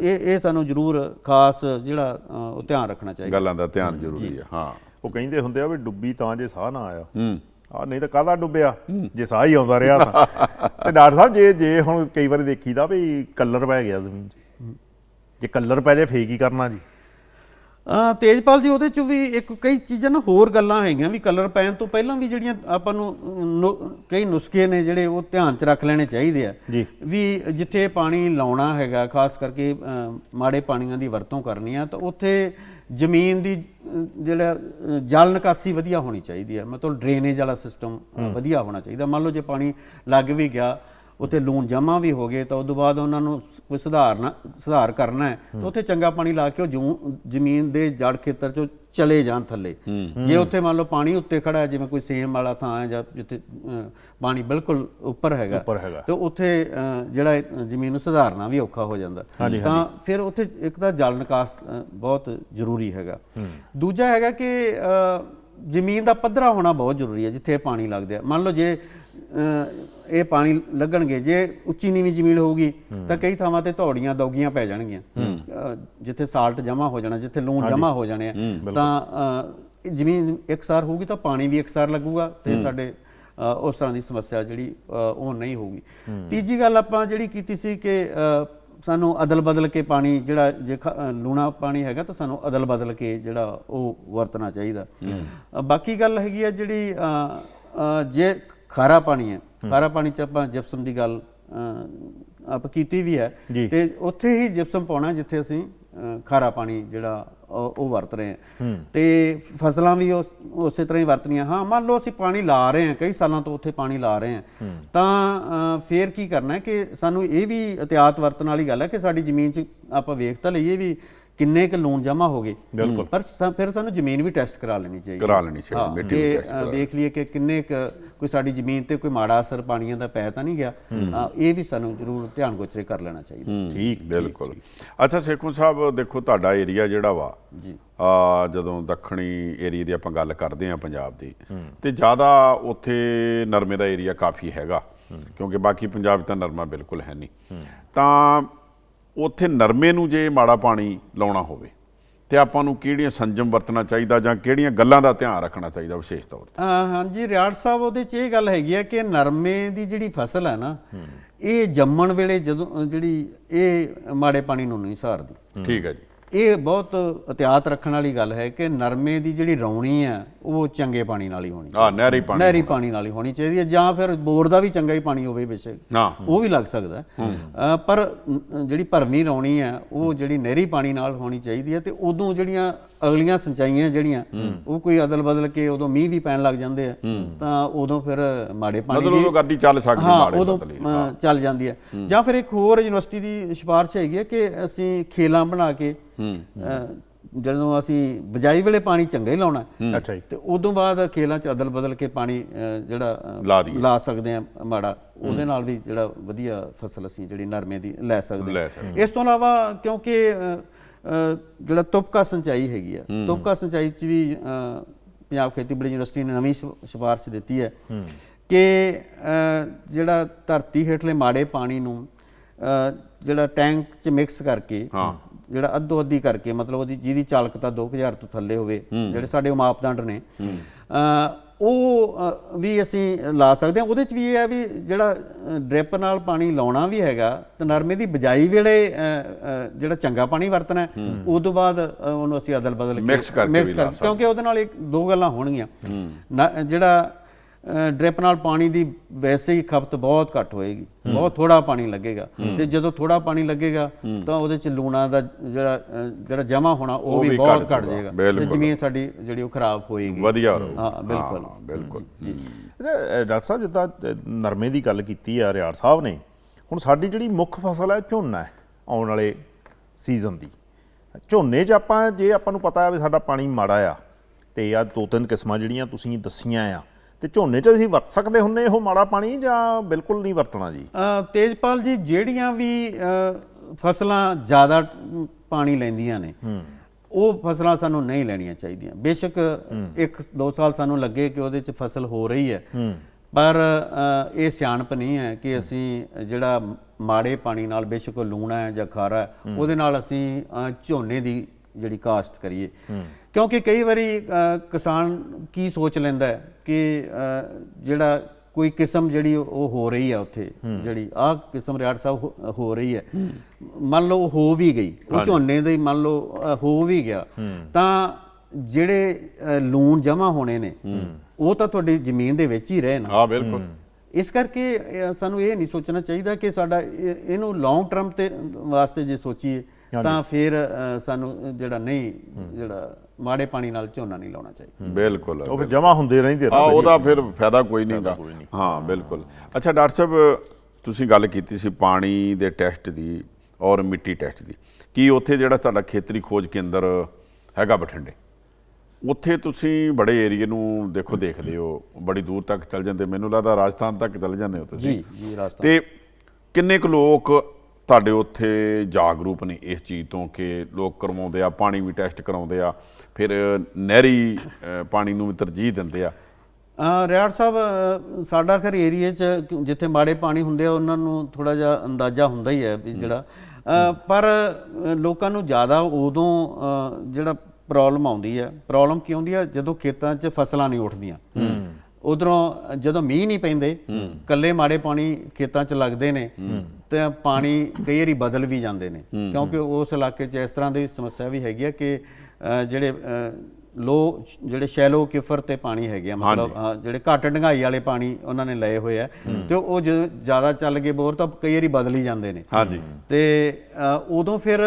ਇਹ ਇਹ ਸਾਨੂੰ ਜ਼ਰੂਰ ਖਾਸ ਜਿਹੜਾ ਉਹ ਧਿਆਨ ਰੱਖਣਾ ਚਾਹੀਦਾ। ਗੱਲਾਂ ਦਾ ਧਿਆਨ ਜ਼ਰੂਰੀ ਆ ਹਾਂ। ਉਹ ਕਹਿੰਦੇ ਹੁੰਦੇ ਆ ਵੀ ਡੁੱਬੀ ਤਾਂ ਜੇ ਸਾਹ ਨਾ ਆਇਆ। ਹੂੰ। ਆ ਨਹੀਂ ਤਾਂ ਕਾਹਦਾ ਡੁੱਬਿਆ? ਜੇ ਸਾਹ ਹੀ ਆਉਂਦਾ ਰਿਹਾ ਤਾਂ। ਤੇ ਡਾਕਟਰ ਸਾਹਿਬ ਜੇ ਜੇ ਹੁਣ ਕਈ ਵਾਰੀ ਦੇਖੀਦਾ ਵੀ ਕਲਰ ਪੈ ਗਿਆ ਜ਼ਮੀਨ 'ਚ। ਜੇ ਕਲਰ ਪੈ ਜਾਏ ਫੇਰ ਕੀ ਕਰਨਾ ਜੀ? ਤੇਜਪਾਲ ਜੀ ਉਹਦੇ ਚ ਵੀ ਇੱਕ ਕਈ ਚੀਜ਼ਾਂ ਨਾ ਹੋਰ ਗੱਲਾਂ ਹੈਗੀਆਂ ਵੀ ਕਲਰ ਪੈਣ ਤੋਂ ਪਹਿਲਾਂ ਵੀ ਜਿਹੜੀਆਂ ਆਪਾਂ ਨੂੰ ਕਈ ਨੁਸਖੇ ਨੇ ਜਿਹੜੇ ਉਹ ਧਿਆਨ ਚ ਰੱਖ ਲੈਣੇ ਚਾਹੀਦੇ ਆ। ਜੀ। ਵੀ ਜਿੱਥੇ ਪਾਣੀ ਲਾਉਣਾ ਹੈਗਾ ਖਾਸ ਕਰਕੇ ਮਾੜੇ ਪਾਣੀਆਂ ਦੀ ਵਰਤੋਂ ਕਰਨੀ ਆ ਤਾਂ ਉੱਥੇ ਜ਼ਮੀਨ ਦੀ ਜਿਹੜਾ ਜਲ ਨਿਕਾਸੀ ਵਧੀਆ ਹੋਣੀ ਚਾਹੀਦੀ ਹੈ। ਮਤਲਬ ਡਰੇਨੇਜ ਵਾਲਾ ਸਿਸਟਮ ਵਧੀਆ ਹੋਣਾ ਚਾਹੀਦਾ। ਮੰਨ ਲਓ ਜੇ ਪਾਣੀ ਲੱਗ ਵੀ ਗਿਆ ਉੱਥੇ ਲੂਣ ਜਮਾ ਵੀ ਹੋ ਗਏ ਤਾਂ ਉਸ ਤੋਂ ਬਾਅਦ ਉਹਨਾਂ ਨੂੰ ਕੋਈ ਸੁਧਾਰਨਾ ਸੁਧਾਰ ਕਰਨਾ ਹੈ। ਤਾਂ ਉੱਥੇ ਚੰਗਾ ਪਾਣੀ ਲਾ ਕੇ ਉਹ ਜੂ- ਜ਼ਮੀਨ ਦੇ ਜੜ ਖੇਤਰ ਚੋਂ ਚਲੇ ਜਾਣ ਥੱਲੇ। ਜੇ ਉੱਥੇ ਮੰਨ ਲਓ ਪਾਣੀ ਉੱਤੇ ਖੜਾ ਹੈ ਜਿਵੇਂ ਕੋਈ ਸੇਮ ਵਾਲਾ ਥਾਂ ਹੈ ਜਾਂ ਜਿੱਥੇ ਪਾਣੀ ਬਿਲਕੁਲ ਉੱਪਰ ਹੈਗਾ ਉੱਪਰ ਹੈਗਾ। ਤੇ ਉੱਥੇ ਜਿਹੜਾ ਜ਼ਮੀਨ ਨੂੰ ਸੁਧਾਰਨਾ ਵੀ ਔਖਾ ਹੋ ਜਾਂਦਾ। ਤਾਂ ਫਿਰ ਉੱਥੇ ਇੱਕ ਤਾਂ ਜਲ ਨਿਕਾਸ ਬਹੁਤ ਜ਼ਰੂਰੀ ਹੈਗਾ। ਦੂਜਾ ਹੈਗਾ ਕਿ ਜ਼ਮੀਨ ਦਾ ਪੱਧਰਾ ਹੋਣਾ ਬਹੁਤ ਜ਼ਰੂਰੀ ਹੈ ਜਿੱਥੇ ਪਾਣੀ ਲੱਗਦਾ ਮੰਨ ਲਓ ਜੇ ਇਹ ਪਾਣੀ ਲੱਗਣਗੇ ਜੇ ਉੱਚੀ ਨੀਵੀਂ ਜ਼ਮੀਨ ਹੋਊਗੀ ਤਾਂ ਕਈ ਥਾਵਾਂ ਤੇ ਧੌੜੀਆਂ ਦੌਗੀਆਂ ਪੈ ਜਾਣਗੀਆਂ। ਜਿੱਥੇ ਸਾਲਟ ਜਮਾ ਹੋ ਜਾਣਾ ਜਿੱਥੇ ਲੂਣ ਜਮਾ ਹੋ ਜਾਣੇ ਤਾਂ ਜ਼ਮੀਨ ਇਕਸਾਰ ਹੋਊਗੀ ਤਾਂ ਪਾਣੀ ਵੀ ਇਕਸਾਰ ਲੱਗੂਗਾ ਤੇ ਸਾਡੇ ਉਸ ਤਰ੍ਹਾਂ ਦੀ ਸਮੱਸਿਆ ਜਿਹੜੀ ਉਹ ਨਹੀਂ ਹੋਊਗੀ। ਤੀਜੀ ਗੱਲ ਆਪਾਂ ਜਿਹੜੀ ਕੀਤੀ ਸੀ ਕਿ ਸਾਨੂੰ ਅਦਲ ਬਦਲ ਕੇ ਪਾਣੀ ਜਿਹੜਾ ਜੇ ਲੂਣਾ ਪਾਣੀ ਹੈਗਾ ਤਾਂ ਸਾਨੂੰ ਅਦਲ ਬਦਲ ਕੇ ਜਿਹੜਾ ਉਹ ਵਰਤਣਾ ਚਾਹੀਦਾ। ਬਾਕੀ ਗੱਲ ਹੈਗੀ ਆ ਜਿਹੜੀ ਜੇ ਖਾਰਾ ਪਾਣੀ ਹੈ। ਖਾਰਾ ਪਾਣੀ ਚ ਆਪਾਂ ਜਿਪਸਮ ਦੀ ਗੱਲ ਆਪਾਂ ਕੀਤੀ ਵੀ ਹੈ। ਤੇ ਉੱਥੇ ਹੀ ਜਿਪਸਮ ਪਾਉਣਾ ਜਿੱਥੇ ਅਸੀਂ ਖਾਰਾ ਪਾਣੀ ਜਿਹੜਾ ਉਹ ਵਰਤ ਰਹੇ ਹਾਂ। ਤੇ ਫਸਲਾਂ ਵੀ ਉਸ ਤਰ੍ਹਾਂ ਹੀ ਵਰਤਣੀਆਂ। ਹਾਂ ਮੰਨ ਲਓ ਅਸੀਂ ਪਾਣੀ ਲਾ ਰਹੇ ਹਾਂ ਕਈ ਸਾਲਾਂ ਤੋਂ ਉੱਥੇ ਪਾਣੀ ਲਾ ਰਹੇ ਹਾਂ। ਤਾਂ ਫੇਰ ਕੀ ਕਰਨਾ ਹੈ ਕਿ ਸਾਨੂੰ ਇਹ ਵੀ ਇਤਿਆਤ ਵਰਤਣ ਵਾਲੀ ਗੱਲ ਹੈ ਕਿ ਸਾਡੀ ਜ਼ਮੀਨ 'ਚ ਆਪਾਂ ਵੇਖ ਤਾਂ ਲਈਏ ਵੀ ਕਿੰਨੇ ਕੁ ਲੂਣ ਜਮਾ ਹੋ ਗਏ? ਬਿਲਕੁਲ। ਪਰ ਸਾ- ਫਿਰ ਸਾਨੂੰ ਜ਼ਮੀਨ ਵੀ ਟੈਸਟ ਕਰਾ ਲੈਣੀ ਚਾਹੀਦੀ। ਕਰਾ ਲੈਣੀ ਚਾਹੀਦੀ, ਮਿੱਟੀ ਵੀ ਕਿ, ਟੈਸਟ ਅ, ਵੇਖ ਲਈਏ ਕਿ ਕਿੰਨੇ ਕੁ ਕੋਈ ਸਾਡੀ ਜ਼ਮੀਨ ਤੇ ਕੋਈ ਮਾੜਾ ਅਸਰ ਪਾਣੀਆਂ ਦਾ ਪੈ ਤਾਂ ਨਹੀਂ ਗਿਆ। ਇਹ ਵੀ ਸਾਨੂੰ ਜ਼ਰੂਰ ਧਿਆਨ ਗੋਚਰੇ ਕਰ ਲੈਣਾ ਚਾਹੀਦਾ। ਠੀਕ ਬਿਲਕੁਲ। ਅੱਛਾ ਸੇਖੋਂ ਸਾਹਿਬ ਦੇਖੋ ਤੁਹਾਡਾ ਏਰੀਆ ਜਿਹੜਾ ਵਾ ਜੀ। ਆ ਜਦੋਂ ਦੱਖਣੀ ਏਰੀਆ ਦੀ ਆਪਾਂ ਗੱਲ ਕਰਦੇ ਆ ਪੰਜਾਬ ਦੀ ਤੇ ਜ਼ਿਆਦਾ ਉੱਥੇ ਨਰਮੇ ਦਾ ਏਰੀਆ ਕਾਫੀ ਹੈਗਾ। ਕਿਉਂਕਿ ਬਾਕੀ ਪੰਜਾਬ 'ਚ ਤਾਂ ਨਰਮਾ ਬਿਲਕੁਲ ਹੈ ਨਹੀਂ। ਤਾਂ ਉੱਥੇ ਨਰਮੇ ਨੂੰ ਜੇ ਮਾੜਾ ਪਾਣੀ ਲਾਉਣਾ ਹੋਵੇ ਤੇ ਆਪਾਂ ਨੂੰ ਕਿਹੜੀਆਂ ਸੰਜਮ ਵਰਤਣਾ ਚਾਹੀਦਾ ਜਾਂ ਕਿਹੜੀਆਂ ਗੱਲਾਂ ਦਾ ਧਿਆਨ ਰੱਖਣਾ ਚਾਹੀਦਾ ਵਿਸ਼ੇਸ਼ ਤੌਰ ਤੇ? ਅ, ਹਾਂਜੀ ਰਿਆੜ ਸਾਹਿਬ ਉਹਦੇ ਚ ਇਹ ਗੱਲ ਹੈਗੀ ਹੈ ਕਿ ਨਰਮੇ ਦੀ ਜਿਹੜੀ ਫਸਲ ਹੈ ਨਾ ਇਹ ਜੰਮਣ ਵੇਲੇ ਜਦੋਂ ਜਿਹੜੀ ਇਹ ਮਾੜੇ ਪਾਣੀ ਨੂੰ ਨਹੀਂ ਸਹਾਰਦੀ ਠੀਕ ਹੈ ਜੀ। ਇਹ ਬਹੁਤ ਇਤਿਆਤ ਰੱਖਣ ਵਾਲੀ ਗੱਲ ਹੈ ਕਿ ਨਰਮੇ ਦੀ ਜਿਹੜੀ ਰੌਣੀ ਹੈ ਉਹ ਚੰਗੇ ਪਾਣੀ ਨਾਲ ਹੀ ਹੋਣੀ ਆ ਨਹਿਰੀ ਪਾਣੀ ਨਹਿਰੀ ਪਾਣੀ ਨਾਲ ਹੀ ਹੋਣੀ ਚਾਹੀਦੀ ਹੈ ਜਾਂ ਫਿਰ ਬੋਰ ਦਾ ਵੀ ਚੰਗਾ ਹੀ ਪਾਣੀ ਹੋਵੇ ਹਾਂ। ਉਹ ਵੀ ਲੱਗ ਸਕਦਾ ਹੈ। ਪਰ ਜਿਹੜੀ ਭਰਵੀਂ ਰੌਣੀ ਹੈ ਉਹ ਜਿਹੜੀ ਨਹਿਰੀ ਪਾਣੀ ਨਾਲ ਹੋਣੀ ਚਾਹੀਦੀ ਹੈ ਤੇ ਉਦੋਂ ਜਿਹੜੀਆਂ ਅਗਲੀਆਂ ਸਿੰਚਾਈਆਂ ਜਿਹੜੀਆਂ ਉਹ ਕੋਈ ਅਦਲ ਬਦਲ ਕੇ ਉਦੋਂ ਮੀਂਹ ਵੀ ਪੈਣ ਲੱਗ ਜਾਂਦੇ ਆ ਤਾਂ ਉਦੋਂ ਫਿਰ ਮਾੜੇ ਪਾਣੀ ਮਤਲਬ ਦੀ ਉਦੋਂ ਗੱਡੀ ਚੱਲ ਸਕਦੀ ਮਾੜੇ ਉਦੋਂ ਚੱਲ ਜਾਂਦੀ ਹੈ। ਜਾਂ ਫਿਰ ਇੱਕ ਹੋਰ ਯੂਨੀਵਰਸਿਟੀ ਦੀ ਸਿਫਾਰਿਸ਼ ਹੈਗੀ ਹੈ ਕਿ ਅਸੀਂ ਖੇਲਾਂ ਬਣਾ ਕੇ ਜਦੋਂ ਅਸੀਂ ਬਜਾਈ ਵੇਲੇ ਪਾਣੀ ਚੰਗਾ ਹੀ ਲਾਉਣਾ। ਅੱਛਾ ਜੀ। ਤੇ ਉਦੋਂ ਬਾਅਦ ਖੇਲਾਂ ਚ ਅਦਲ ਬਦਲ ਕੇ ਪਾਣੀ ਜਿਹੜਾ ਲਾ ਸਕਦੇ ਆ ਮਾੜਾ ਉਹਦੇ ਨਾਲ ਵੀ ਜਿਹੜਾ ਵਧੀਆ ਫਸਲ ਅਸੀਂ ਜਿਹੜੀ ਨਰਮੇ ਦੀ ਲੈ ਸਕਦੇ ਇਸ ਤੋਂ ਇਲਾਵਾ ਕਿਉਂਕਿ ਜਿਹੜਾ ਤੁਪਕਾ ਸਿੰਚਾਈ ਹੈਗੀ ਆ ਤੁਪਕਾ ਸਿੰਚਾਈ ਚ ਵੀ ਪੰਜਾਬ ਖੇਤੀਬਾੜੀ ਯੂਨੀਵਰਸਿਟੀ ਨੇ ਨਵੀਂ ਸਿਫ- ਸਿਫਾਰਿਸ਼ ਦਿੱਤੀ ਹੈ ਕਿ ਜਿਹੜਾ ਧਰਤੀ ਹੇਠਲੇ ਮਾੜੇ ਪਾਣੀ ਨੂੰ ਜਿਹੜਾ ਟੈਂਕ ਚ ਮਿਕਸ ਕਰਕੇ ਜਿਹੜਾ ਅੱਧੋ ਅੱਧੀ ਕਰਕੇ ਮਤਲਬ ਉਹਦੀ ਜਿਹਦੀ ਚਾਲਕਤਾ 2000 ਤੋਂ ਥੱਲੇ ਹੋਵੇ ਜਿਹੜੇ ਸਾਡੇ ਮਾਪਦੰਡ ਨੇ ਉਹ ਵੀ ਅਸੀਂ ਲਾ ਸਕਦੇ ਹਾਂ। ਉਹਦੇ ਚ ਵੀ ਇਹ ਹੈ ਵੀ ਜਿਹੜਾ ਡ੍ਰਿਪ ਨਾਲ ਪਾਣੀ ਲਾਉਣਾ ਵੀ ਹੈਗਾ ਤੇ ਨਰਮੇ ਦੀ ਬਜਾਈ ਵੇਲੇ ਜਿਹੜਾ ਚੰਗਾ ਪਾਣੀ ਵਰਤਣਾ ਹੈ, ਉਦੋਂ ਬਾਅਦ ਉਹਨੂੰ ਅਸੀਂ ਅਦਲ ਬਦਲ Mix ਕਰਕੇ ਕਿਉਂਕਿ ਉਹਦੇ ਨਾਲ ਇੱਕ ਦੋ ਗੱਲਾਂ ਹੋਣਗੀਆਂ। ਜਿਹੜਾ ਡ੍ਰਿਪ ਨਾਲ ਪਾਣੀ ਦੀ ਵੈਸੇ ਹੀ ਖਪਤ ਬਹੁਤ ਘੱਟ ਹੋਏਗੀ। ਬਹੁਤ ਥੋੜਾ ਪਾਣੀ ਲੱਗੇਗਾ। ਤੇ ਜਦੋਂ ਥੋੜਾ ਪਾਣੀ ਲੱਗੇਗਾ ਤਾਂ ਉਹਦੇ ਚ ਲੂਣਾ ਦਾ ਜਿਹੜਾ ਜਿਹੜਾ ਜਮਾ ਹੋਣਾ ਉਹ ਵੀ ਬਹੁਤ ਘੱਟ। ਜਾਏਗਾ। ਤੇ। ਜ਼ਮੀਨ ਸਾਡੀ ਜਿਹੜੀ ਉਹ ਖਰਾਬ ਹੋਏਗੀ। ਵਧੀਆ ਹਾਂ ਬਿਲਕੁਲ। ਬਿਲਕੁਲ। ਡਾਕਟਰ ਸਾਹਿਬ ਜਿੱਦਾਂ ਨਰਮੇ ਦੀ ਗੱਲ ਕੀਤੀ ਆ ਰਿਆੜ ਸਾਹਿਬ ਨੇ ਹੁਣ ਸਾਡੀ ਜਿਹੜੀ ਮੁੱਖ ਫਸਲ ਹੈ ਝੋਨਾ ਹੈ ਆਉਣ ਵਾਲੇ ਸੀਜ਼ਨ ਦੀ। ਝੋਨੇ 'ਚ ਆਪਾਂ ਜੇ ਆਪਾਂ ਨੂੰ ਪਤਾ ਹੈ ਵੀ ਸਾਡਾ ਪਾਣੀ ਮਾੜਾ ਆ ਤੇ ਆ ਦੋ ਤਿੰਨ ਕਿਸਮਾਂ ਜਿਹੜੀਆਂ ਤੁਸੀਂ ਦੱਸੀਆਂ ਆ ਤੇ ਝੋਨੇ 'ਚ ਅਸੀਂ ਵਰਤ ਸਕਦੇ ਹੁੰਨੇ ਇਹੋ ਮਾੜਾ ਪਾਣੀ ਜਾਂ ਬਿਲਕੁਲ ਨਹੀਂ ਵਰਤਣਾ ਜੀ? ਤੇਜਪਾਲ ਜੀ ਜਿਹੜੀਆਂ ਵੀ ਫਸਲਾਂ ਜ਼ਿਆਦਾ ਪਾਣੀ ਲੈਂਦੀਆਂ ਨੇ ਉਹ ਫਸਲਾਂ ਸਾਨੂੰ ਨਹੀਂ ਲੈਣੀਆਂ ਚਾਹੀਦੀਆਂ। ਬੇਸ਼ੱਕ ਇੱਕ ਦੋ ਸਾਲ ਸਾਨੂੰ ਲੱਗੇ ਕਿ ਉਹਦੇ ਚ ਫਸਲ ਹੋ ਰਹੀ ਹੈ। ਪਰ ਇਹ ਸਿਆਣਪ ਨਹੀਂ ਹੈ ਕਿ ਅਸੀਂ ਜਿਹੜਾ ਮਾੜੇ ਪਾਣੀ ਨਾਲ ਬੇਸ਼ੱਕ ਉਹ ਲੂਣਾ ਹੈ ਜਾਂ ਖਾਰਾ ਉਹਦੇ ਨਾਲ ਅਸੀਂ ਝੋਨੇ ਦੀ ਜਿਹੜੀ ਕਾਸ਼ਤ ਕਰੀਏ। ਕਿਉਂਕਿ ਕਈ ਵਾਰੀ ਕਿਸਾਨ ਕੀ ਸੋਚ ਲੈਂਦਾ ਹੈ ਕਿ ਜਿਹੜਾ ਕੋਈ ਕਿਸਮ ਜਿਹੜੀ ਉਹ ਹੋ ਰਹੀ ਹੈ ਉੱਥੇ ਜਿਹੜੀ ਆਹ ਕਿਸਮ ਰਿਆੜ ਸਾਹਿਬ ਹੋ- ਰਹੀ ਹੈ। ਮੰਨ ਲਓ ਹੋ ਵੀ ਗਈ ਉਹ ਝੋਨੇ ਦੇ ਮੰਨ ਲਓ ਹੋ ਵੀ ਗਿਆ। ਤਾਂ ਜਿਹੜੇ ਲੂਣ ਜਮਾ ਹੋਣੇ ਨੇ ਉਹ ਤਾਂ ਤੁਹਾਡੀ ਜ਼ਮੀਨ ਦੇ ਵਿੱਚ ਹੀ ਰਹੇ ਨਾ। ਹਾਂ ਬਿਲਕੁਲ। ਇਸ ਕਰਕੇ ਸਾਨੂੰ ਇਹ ਨਹੀਂ ਸੋਚਣਾ ਚਾਹੀਦਾ ਕਿ ਸਾਡਾ ਇਹ- ਇਹਨੂੰ ਲੌਂਗ ਟਰਮ ਤੇ ਵਾਸਤੇ ਜੇ ਸੋਚੀਏ ਤਾਂ ਫਿਰ ਸਾਨੂੰ ਜਿਹੜਾ ਨਹੀਂ ਜਿਹੜਾ ਮਾੜੇ ਪਾਣੀ ਨਾਲ ਝੋਨਾ ਨਹੀਂ ਲਾਉਣਾ ਚਾਹੀਦਾ। ਬਿਲਕੁਲ ਉਹ ਫਿਰ ਜਮਾ ਹੁੰਦੇ ਰਹਿੰਦੇ ਆ ਉਹਦਾ ਫਿਰ ਫਾਇਦਾ ਕੋਈ ਨਹੀਂਗਾ ਹਾਂ ਬਿਲਕੁਲ। ਅੱਛਾ ਡਾਕਟਰ ਸਾਹਿਬ ਤੁਸੀਂ ਗੱਲ ਕੀਤੀ ਸੀ ਪਾਣੀ ਦੇ ਟੈਸਟ ਦੀ ਔਰ ਮਿੱਟੀ ਟੈਸਟ ਦੀ। ਕੀ ਉੱਥੇ ਜਿਹੜਾ ਤੁਹਾਡਾ ਖੇਤਰੀ ਖੋਜ ਕੇਂਦਰ ਹੈਗਾ ਬਠਿੰਡੇ? ਉੱਥੇ ਤੁਸੀਂ ਬੜੇ ਏਰੀਏ ਨੂੰ ਦੇਖੋ ਦੇਖਦੇ ਹੋ। ਬੜੀ ਦੂਰ ਤੱਕ ਚੱਲ ਜਾਂਦੇ। ਮੈਨੂੰ ਲੱਗਦਾ ਰਾਜਸਥਾਨ ਤੱਕ ਚੱਲ ਜਾਂਦੇ ਹੋ ਤੁਸੀਂ। ਜੀ ਜੀ ਰਾਸਤਾ ਤੇ ਕਿੰਨੇ ਕੁ ਲੋਕ ਤੁਹਾਡੇ ਉੱਥੇ ਜਾਗਰੂਕ ਨੇ ਇਸ ਚੀਜ਼ ਤੋਂ ਕਿ ਲੋਕ ਕਰਵਾਉਂਦੇ ਆ ਪਾਣੀ ਵੀ ਟੈਸਟ ਕਰਾਉਂਦੇ ਆ ਫਿਰ ਨਹਿਰੀ ਪਾਣੀ ਨੂੰ ਵੀ ਤਰਜੀਹ ਦਿੰਦੇ ਆ। ਰਿਆੜ ਸਾਹਿਬ ਸਾਡਾ ਫਿਰ ਏਰੀਏ 'ਚ ਜਿੱਥੇ ਮਾੜੇ ਪਾਣੀ ਹੁੰਦੇ ਆ ਉਹਨਾਂ ਨੂੰ ਥੋੜਾ ਜਿਹਾ ਅੰਦਾਜ਼ਾ ਹੁੰਦਾ ਹੀ ਹੈ ਵੀ ਜਿਹੜਾ। ਪਰ ਲੋਕਾਂ ਨੂੰ ਜ਼ਿਆਦਾ ਉਦੋਂ ਜਿਹੜਾ ਪ੍ਰੋਬਲਮ ਆਉਂਦੀ ਹੈ ਪ੍ਰੋਬਲਮ ਕੀ ਆਉਂਦੀ ਹੈ? ਜਦੋਂ ਖੇਤਾਂ 'ਚ ਫਸਲਾਂ ਨਹੀਂ ਉੱਠਦੀਆਂ। ਉਧਰੋਂ ਜਦੋਂ ਮੀਂਹ ਨਹੀਂ ਪੈਂਦੇ ਕੱਲੇ ਮਾੜੇ ਪਾਣੀ ਖੇਤਾਂ 'ਚ ਲੱਗਦੇ ਨੇ ਤੇ ਪਾਣੀ ਕਈ ਵਾਰੀ ਬਦਲ ਵੀ ਜਾਂਦੇ ਨੇ। ਕਿਉਂਕਿ ਉਸ ਇਲਾਕੇ 'ਚ ਇਸ ਤਰ੍ਹਾਂ ਦੀ ਸਮੱਸਿਆ ਵੀ ਹੈਗੀ ਹੈ ਕਿ ਜਿਹੜੇ ਲੋ ਜਿਹੜੇ ਸ਼ੈਲੋ ਕਿਫਰ ਤੇ ਪਾਣੀ ਹੈਗੇ ਆ ਮਤਲਬ ਜਿਹੜੇ ਘੱਟ ਡੰਗਾਈ ਵਾਲੇ ਪਾਣੀ ਉਹਨਾਂ ਨੇ ਲਏ ਹੋਏ ਆ ਤੇ ਉਹ ਜਦੋਂ ਜ਼ਿਆਦਾ ਚੱਲ ਗਏ ਬੋਰ ਤਾਂ ਕਈ ਵਾਰੀ ਬਦਲ ਹੀ ਜਾਂਦੇ ਨੇ। ਹਾਂਜੀ। ਤੇ ਉਦੋਂ ਫਿਰ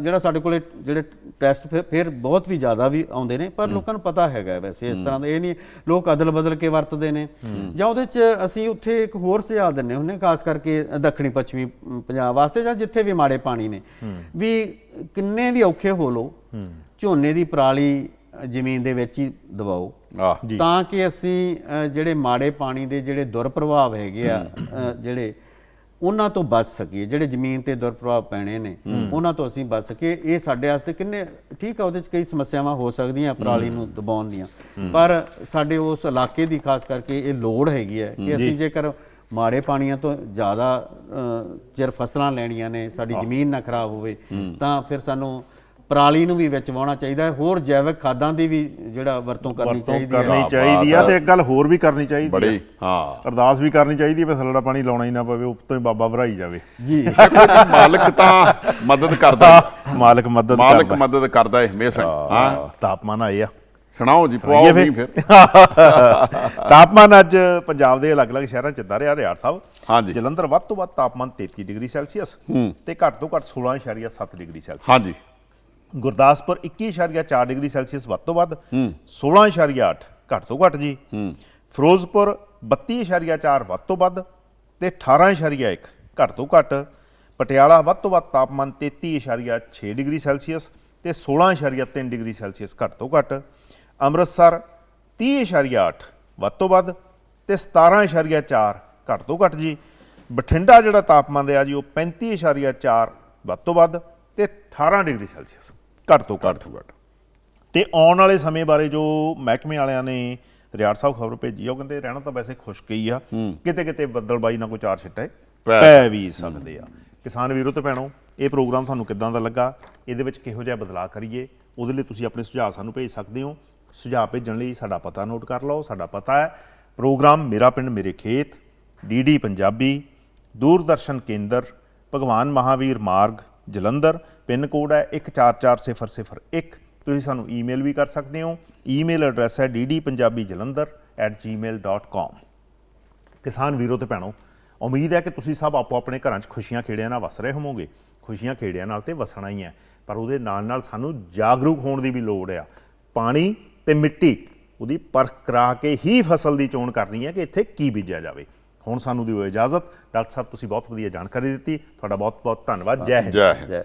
ਜਿਹੜਾ ਸਾਡੇ ਕੋਲੇ ਜਿਹੜੇ ਟੈਸਟ ਫਿਰ- ਫਿਰ ਬਹੁਤ ਵੀ ਜ਼ਿਆਦਾ ਵੀ ਆਉਂਦੇ ਨੇ ਪਰ ਲੋਕਾਂ ਨੂੰ ਪਤਾ ਹੈਗਾ ਵੈਸੇ ਇਸ ਤਰ੍ਹਾਂ ਦਾ। ਇਹ ਨਹੀਂ ਲੋਕ ਅਦਲ ਬਦਲ ਕੇ ਵਰਤਦੇ ਨੇ। ਜਾਂ ਉਹਦੇ 'ਚ ਅਸੀਂ ਉੱਥੇ ਇੱਕ ਹੋਰ ਸੁਝਾਅ ਦਿੰਨੇ ਹੁੰਨੇ ਖਾਸ ਕਰਕੇ ਦੱਖਣੀ ਪੱਛਮੀ ਪੰਜਾਬ ਵਾਸਤੇ ਜਾਂ ਜਿੱਥੇ ਵੀ ਮਾੜੇ ਪਾਣੀ ਨੇ। ਵੀ ਕਿੰਨੇ ਵੀ ਔਖੇ ਹੋ ਲੋ ਝੋਨੇ ਦੀ ਪਰਾਲੀ ਜ਼ਮੀਨ ਦੇ ਵਿੱਚ ਹੀ ਦਬਾਓ। ਤਾਂ ਕਿ ਅਸੀਂ ਜਿਹੜੇ ਮਾੜੇ ਪਾਣੀ ਦੇ ਜਿਹੜੇ ਦੁਰਪ੍ਰਭਾਵ ਹੈਗੇ ਆ ਜਿਹੜੇ ਉਹਨਾਂ ਤੋਂ ਬਚ ਸਕੀਏ। ਜਿਹੜੇ ਜ਼ਮੀਨ ਤੇ ਦੁਰਪ੍ਰਭਾਵ ਪੈਣੇ ਨੇ ਉਹਨਾਂ ਤੋਂ ਅਸੀਂ ਬਚ ਸਕੀਏ। ਇਹ ਸਾਡੇ ਵਾਸਤੇ ਕਿੰਨੇ ਠੀਕ ਆ ਉਹਦੇ ਚ ਕਈ ਸਮੱਸਿਆਵਾਂ ਹੋ ਸਕਦੀਆਂ ਪਰਾਲੀ ਨੂੰ ਦਬਾਉਣ ਦੀਆਂ। ਪਰ ਸਾਡੇ ਉਸ ਇਲਾਕੇ ਦੀ ਖਾਸ ਕਰਕੇ ਇਹ ਲੋੜ ਹੈਗੀ ਹੈ ਕਿ ਅਸੀਂ ਜੇਕਰ ਮਾੜੇ ਪਾਣੀਆਂ ਤੋਂ ਜ਼ਿਆਦਾ ਚਿਰ ਫਸਲਾਂ ਲੈਣੀਆਂ ਨੇ ਸਾਡੀ ਜ਼ਮੀਨ ਨਾ ਖਰਾਬ ਹੋਵੇ ਤਾਂ ਫਿਰ ਸਾਨੂੰ ਪਰਾਲੀ ਨੂੰ ਵੀ ਵਿੱਚ ਵਾਉਣਾ ਚਾਹੀਦਾ ਹੈ ਹੋਰ ਜੈਵਿਕ ਖਾਦਾਂ ਦੀ ਵੀ ਜਿਹੜਾ ਵਰਤੋਂ ਕਰਨੀ ਚਾਹੀਦੀ ਹੈ। ਕਰਨੀ ਚਾਹੀਦੀ ਆ ਤੇ ਇੱਕ ਗੱਲ ਹੋਰ ਵੀ ਕਰਨੀ ਚਾਹੀਦੀ ਆ। ਬੜੀ ਹਾਂ। ਅਰਦਾਸ ਵੀ ਕਰਨੀ ਚਾਹੀਦੀ ਹੈ ਵੀ ਥੱਲੜਾ ਪਾਣੀ ਲਾਉਣਾ ਹੀ ਨਾ ਪਵੇ ਉੱਤੋਂ ਹੀ ਬਾਬਾ ਭਰਾਈ ਜਾਵੇ। ਜੀ। ਦੇਖੋ ਜੀ, ਮਾਲਕ ਤਾਂ ਮਦਦ ਕਰਦਾ ਹੀ। ਮਾਲਕ ਮਦਦ ਮਾਲਕ ਕਰਦਾ ਮਦਦ ਕਰਦਾ ਹੈ ਹਮੇਸ਼ਾ। ਹੀ। ਹਾਂ। ਹਾਂ ਤਾਪਮਾਨ ਆਏ ਆ। ਸੁਣਾਓ ਜੀ ਪਵਾਓ ਵੀ ਫਿਰ। ਤਾਪਮਾਨ ਅੱਜ ਪੰਜਾਬ ਦੇ ਅਲੱਗ-ਅਲੱਗ ਸ਼ਹਿਰਾਂ 'ਚ ਇਦਾਂ ਰਿਹਾ ਰਿਆੜ ਸਾਹਿਬ। ਹਾਂਜੀ। ਜਲੰਧਰ ਵੱਧ ਤੋਂ ਵੱਧ ਤਾਪਮਾਨ 33 ਡਿਗਰੀ ਸੈਲਸੀਅਸ ਤੇ ਘੱਟ ਤੋਂ ਘੱਟ 16.7 ਡਿਗਰੀ ਸੈਲਸੀਅਸ। ਹਾਂਜੀ। ਗੁਰਦਾਸਪੁਰ 21.4 ਡਿਗਰੀ ਸੈਲਸੀਅਸ ਵੱਧ ਤੋਂ ਵੱਧ 16.8 ਘੱਟ ਤੋਂ ਘੱਟ ਜੀ। ਫਿਰੋਜ਼ਪੁਰ 32.4 ਵੱਧ ਤੋਂ ਵੱਧ ਤੇ 18.1 ਘੱਟ ਤੋਂ ਘੱਟ। ਪਟਿਆਲਾ ਵੱਧ ਤੋਂ ਵੱਧ ਤਾਪਮਾਨ 33.6 ਡਿਗਰੀ ਸੈਲਸੀਅਸ ਤੇ 16.3 ਡਿਗਰੀ ਸੈਲਸੀਅਸ ਘੱਟ ਤੋਂ ਘੱਟ। ਅੰਮ੍ਰਿਤਸਰ 30.8 ਵੱਧ ਤੋਂ ਵੱਧ ਤੇ 17.4 ਘੱਟ ਤੋਂ ਘੱਟ ਜੀ। ਬਠਿੰਡਾ ਜਿਹੜਾ ਤਾਪਮਾਨ ਰਿਹਾ ਜੀ ਉਹ 35.4 ਵੱਧ ਤੋਂ ਵੱਧ ਤੇ 18 ਡਿਗਰੀ ਸੈਲਸੀਅਸ। ਘੱਟ ਤੋਂ ਘੱਟ। ਘੱਟ ਤੋਂ ਆਉਣ ਵਾਲੇ ਸਮੇਂ ਬਾਰੇ ਜੋ ਮਹਿਕਮੇ ਵਾਲਿਆਂ ਨੇ ਰਿਆੜ ਸਾਹਿਬ ਖਬਰ ਭੇਜੀ ਆ ਉਹ ਕਹਿੰਦੇ ਰਹਿਣਾ ਤਾਂ ਵੈਸੇ ਖੁਸ਼ਕ ਹੀ ਆ। ਕਿਤੇ ਕਿਤੇ ਬੱਦਲਬਾਈ ਨਾਲ ਕੋਈ ਚਾਰ ਛਿੱਟੇ ਪੈ ਪੈ ਵੀ ਸਕਦੇ ਆ। ਕਿਸਾਨ ਵੀਰੋ ਤੇ ਭੈਣੋ ਇਹ ਪ੍ਰੋਗਰਾਮ ਤੁਹਾਨੂੰ ਕਿੱਦਾਂ ਦਾ ਲੱਗਾ? ਇਹਦੇ ਵਿੱਚ ਕਿਹੋ ਜਿਹਾ ਬਦਲਾਅ ਕਰੀਏ? ਉਹਦੇ ਲਈ ਤੁਸੀਂ ਆਪਣੇ ਸੁਝਾਅ ਸਾਨੂੰ ਭੇਜ ਸਕਦੇ ਹੋ। ਸੁਝਾਅ ਭੇਜਣ ਲਈ ਸਾਡਾ ਪਤਾ ਨੋਟ ਕਰ ਲਓ। ਸਾਡਾ ਪਤਾ ਹੈ ਪ੍ਰੋਗਰਾਮ ਮੇਰਾ ਪਿੰਡ ਮੇਰੇ ਖੇਤ ਡੀਡੀ ਪੰਜਾਬੀ ਦੂਰਦਰਸ਼ਨ ਕੇਂਦਰ ਭਗਵਾਨ ਮਹਾਵੀਰ ਮਾਰਗ ਜਲੰਧਰ ਪਿੰਨ ਕੋਡ ਹੈ 144001 ਤੁਸੀਂ ਸਾਨੂੰ ਈਮੇਲ ਵੀ ਕਰ ਸਕਦੇ ਹੋ। ਈਮੇਲ ਐਡਰੈਸ ਹੈ ddpunjabijalandhar@gmail.com ਕਿਸਾਨ ਵੀਰੋ ਤੇ ਭੈਣੋ ਉਮੀਦ ਹੈ ਕਿ ਤੁਸੀਂ ਸਭ ਆਪੋ ਆਪਣੇ ਘਰਾਂ 'ਚ ਖੁਸ਼ੀਆਂ ਖੇੜਿਆਂ ਨਾਲ ਵਸ ਰਹੇ ਹੋਵੋਗੇ। ਖੁਸ਼ੀਆਂ ਖੇੜਿਆਂ ਨਾਲ ਤੇ ਵਸਣਾ ਹੀ ਹੈ ਪਰ ਉਹਦੇ ਨਾਲ ਨਾਲ ਸਾਨੂੰ ਜਾਗਰੂਕ ਹੋਣ ਦੀ ਵੀ ਲੋੜ ਆ। ਪਾਣੀ ਤੇ ਮਿੱਟੀ ਉਹਦੀ ਪਰਖ ਕਰਾ ਕੇ ਹੀ ਫਸਲ ਦੀ ਚੋਣ ਕਰਨੀ ਹੈ ਕਿ ਇੱਥੇ ਕੀ ਬੀਜਿਆ ਜਾਵੇ। ਹੁਣ ਸਾਨੂੰ ਦਿਓ ਇਜਾਜ਼ਤ। ਡਾਕਟਰ ਸਾਹਿਬ ਤੁਸੀਂ ਬਹੁਤ ਵਧੀਆ ਜਾਣਕਾਰੀ ਦਿੱਤੀ। ਤੁਹਾਡਾ ਬਹੁਤ ਬਹੁਤ ਧੰਨਵਾਦ। ਜੈ ਹਿੰਦ। ਜੈ ਹਿੰਦ। ਜੈ